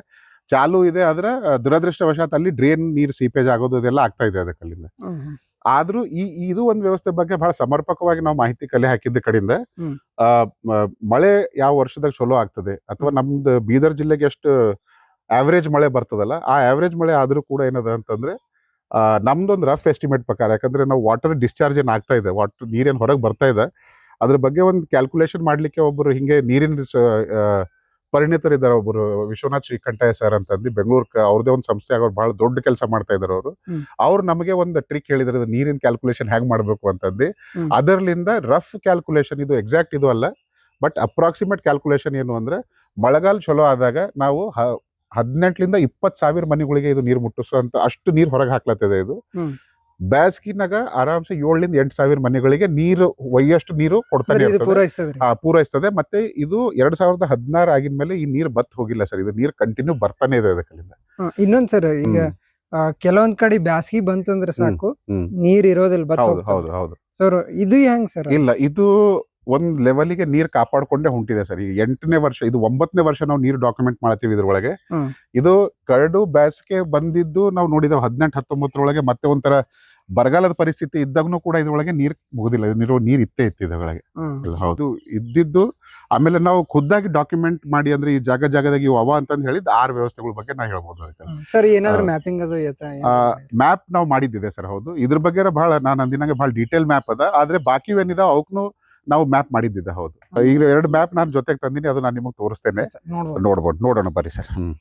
ಚಾಲು ಇದೆ ಆದ್ರೆ ದುರದೃಷ್ಟವಶಾತ್ ಅಲ್ಲಿ ಡ್ರೈನ್ ನೀರು ಸೀಪೇಜ್ ಆಗೋದು ಇದೆಲ್ಲ ಆಗ್ತಾ ಇದೆ ಅದಕ್ಕೆ ಅಲ್ಲಿಂದ. ಹ್ಮ್, ಹ್ಮ್. ಆದ್ರೂ ಈ ಇದು ಒಂದ್ ವ್ಯವಸ್ಥೆ ಬಗ್ಗೆ ಬಹಳ ಸಮರ್ಪಕವಾಗಿ ನಾವು ಮಾಹಿತಿ ಕಲೆ ಹಾಕಿದ್ದ ಕಡೆಯಿಂದ ಆ ಮಳೆ ಯಾವ ವರ್ಷದಾಗ ಚಲೋ ಆಗ್ತದೆ ಅಥವಾ ನಮ್ದು ಬೀದರ್ ಜಿಲ್ಲೆಗೆ ಎಷ್ಟು ಆವರೇಜ್ ಮಳೆ ಬರ್ತದಲ್ಲ ಆ ಆವರೇಜ್ ಮಳೆ ಆದ್ರೂ ಕೂಡ ಏನದ ಅಂತಂದ್ರೆ ಆ, ನಮ್ದೊಂದು ರಫ್ ಎಸ್ಟಿಮೇಟ್ ಪ್ರಕಾರ ಯಾಕಂದ್ರೆ ನಾವು ವಾಟರ್ ಡಿಸ್ಚಾರ್ಜ್ ಏನ್ ಆಗ್ತಾ ಇದೆ ವಾಟರ್ ನೀರೇನು ಹೊರಗೆ ಬರ್ತಾ ಇದೆ ಅದ್ರ ಬಗ್ಗೆ ಒಂದು ಕ್ಯಾಲ್ಕುಲೇಷನ್ ಮಾಡ್ಲಿಕ್ಕೆ ಒಬ್ರು ಹಿಂಗೆ ನೀರಿನ ಪರಿಣಿತರಿದ್ದಾರೆ ಒಬ್ಬರು ವಿಶ್ವನಾಥ್ ಶ್ರೀಕಂಠಯ್ಯ ಸರ್ ಅಂತಂದು ಬೆಂಗಳೂರು ಅವ್ರದೇ ಒಂದು ಸಂಸ್ಥೆ ಅವ್ರು ಬಹಳ ದೊಡ್ಡ ಕೆಲಸ ಮಾಡ್ತಾ ಇದ್ದಾರೆ ಅವರು. ಅವ್ರು ನಮಗೆ ಒಂದು ಟ್ರಿಕ್ ಹೇಳಿದ್ರೆ ನೀರಿನ ಕ್ಯಾಲ್ಕುಲೇಷನ್ ಹೇಗೆ ಮಾಡ್ಬೇಕು ಅಂತಂದು ಅದರಲ್ಲಿಂದ ಅದರ್ಲಿಂದ ರಫ್ ಕ್ಯಾಲ್ಕುಲೇಷನ್ ಇದು ಎಕ್ಸಾಕ್ಟ್ ಇದು ಅಲ್ಲ ಬಟ್ ಅಪ್ರಾಕ್ಸಿಮೇಟ್ ಕ್ಯಾಲ್ಕುಲೇಷನ್ ಏನು ಅಂದ್ರೆ ಮಳೆಗಾಲ ಚಲೋ ಆದಾಗ ನಾವು ಹದಿನೆಂಟರಿಂದ ಇಪ್ಪತ್ತು ಸಾವಿರ ಮನೆಗಳಿಗೆ ಇದು ನೀರು ಮುಟ್ಟಿಸುವಂತ ಅಷ್ಟು ನೀರು ಹೊರಗೆ ಹಾಕ್ಲತ್ತದೆ ಇದು. ಬ್ಯಾಸ್ಗಿನಾಗ ಆರಾಮ್ಸೆ ಏಳರಿಂದ ಎಂಟು ಸಾವಿರ ಮನೆಗಳಿಗೆ ನೀರು ಒಯ್ಯಷ್ಟು ನೀರು ಕೊಡ್ತಾನೆ ಪೂರೈಸ್ತದೆ. ಮತ್ತೆ ಇದು ಎರಡ್ ಸಾವಿರದ ಹದಿನಾರು ಆಗಿದ್ಮೇಲೆ ಈ ನೀರು ಬತ್ ಹೋಗಿಲ್ಲ ಸರ್. ಇದು ನೀರು ಕಂಟಿನ್ಯೂ ಬರ್ತಾನೆ ಇದೆ ಅದಕ್ಕಲ್ಲಿಂದ ಹಾ, ಇನ್ನೊಂದ್ ಸರ್ ಈಗ ಕೆಲವೊಂದ್ ಕಡೆ ಬ್ಯಾಸಗಿ ಬಂತಂದ್ರೆ ಸಾಕು. ನೀರ್ ಇರೋದಿಲ್ಲ ಹೌದು ಹೌದು ಹೌದು. ಸರ್ ಇದು ಹೆಂಗ್ ಸರ್? ಇಲ್ಲ ಇದು ಒಂದ್ ಲೆವೆಲ್ಗೆ ನೀರ್ ಕಾಪಾಡ್ಕೊಂಡೇ ಹೊಂಟಿದೆ ಸರ್. ಈ ಎಂಟನೇ ವರ್ಷ ಇದು ಒಂಬತ್ತನೇ ವರ್ಷ ನಾವು ನೀರು ಡಾಕ್ಯುಮೆಂಟ್ ಮಾಡ್ತೀವಿ ಇದ್ರೊಳಗೆ. ಇದು ಕರಡು ಬ್ಯಾಸಿಗೆ ಬಂದಿದ್ದು ನಾವು ನೋಡಿದ ಹದಿನೆಂಟು ಹತ್ತೊಂಬತ್ತರೊಳಗೆ ಮತ್ತೆ ಒಂಥರ ಬರಗಾಲದ ಪರಿಸ್ಥಿತಿ ಇದ್ದಾಗನು ಕೂಡ ಇದ್ರೊಳಗೆ ನೀರ್ ಮುಗುದಿಲ್ಲ. ನೀರು ನೀರ್ ಇತ್ತೇ ಇತ್ತು ಇದ್ರೊಳಗೆ. ಹೌದು. ಇದ್ದಿದ್ದು ಆಮೇಲೆ ನಾವು ಖುದ್ದಾಗಿ ಡಾಕ್ಯುಮೆಂಟ್ ಮಾಡಿ ಅಂದ್ರೆ ಈ ಜಾಗ ಜಾಗದಾಗ ಇವು ಅವ ಅಂತಂದು ಹೇಳಿದ್ ಆರು ವ್ಯವಸ್ಥೆಗಳ ಬಗ್ಗೆ ನಾ ಹೇಳ್ಬೋದು. ಸರ್ ಏನಾದ್ರೂ ಮ್ಯಾಪಿಂಗ್ ಅದು? ಮ್ಯಾಪ್ ನಾವು ಮಾಡಿದ್ದಿದೆ ಸರ್ ಹೌದು. ಇದ್ರ ಬಗ್ಗೆ ಬಹಳ ನಾನು ಅಂದಿನಾಗ ಬಹಳ ಡೀಟೇಲ್ ಮ್ಯಾಪ್ ಅದ. ಆದ್ರೆ ಬಾಕಿ ಏನಿದಾವ ಅವಕ್ಕೂ ನಾವು ಮ್ಯಾಪ್ ಮಾಡಿದ್ದಿದ್ದೆ ಹೌದು. ಈಗ ಎರಡು ಮ್ಯಾಪ್ ನಾನು ಜೊತೆಗೆ ತಂದಿನಿ ಅದು ನಾನು ನಿಮಗೆ ತೋರಿಸ್ತೇನೆ. ನೋಡ್ಬೋದು. ನೋಡೋಣ ಬರ್ರಿ ಸರ್. ಹ್ಮ್.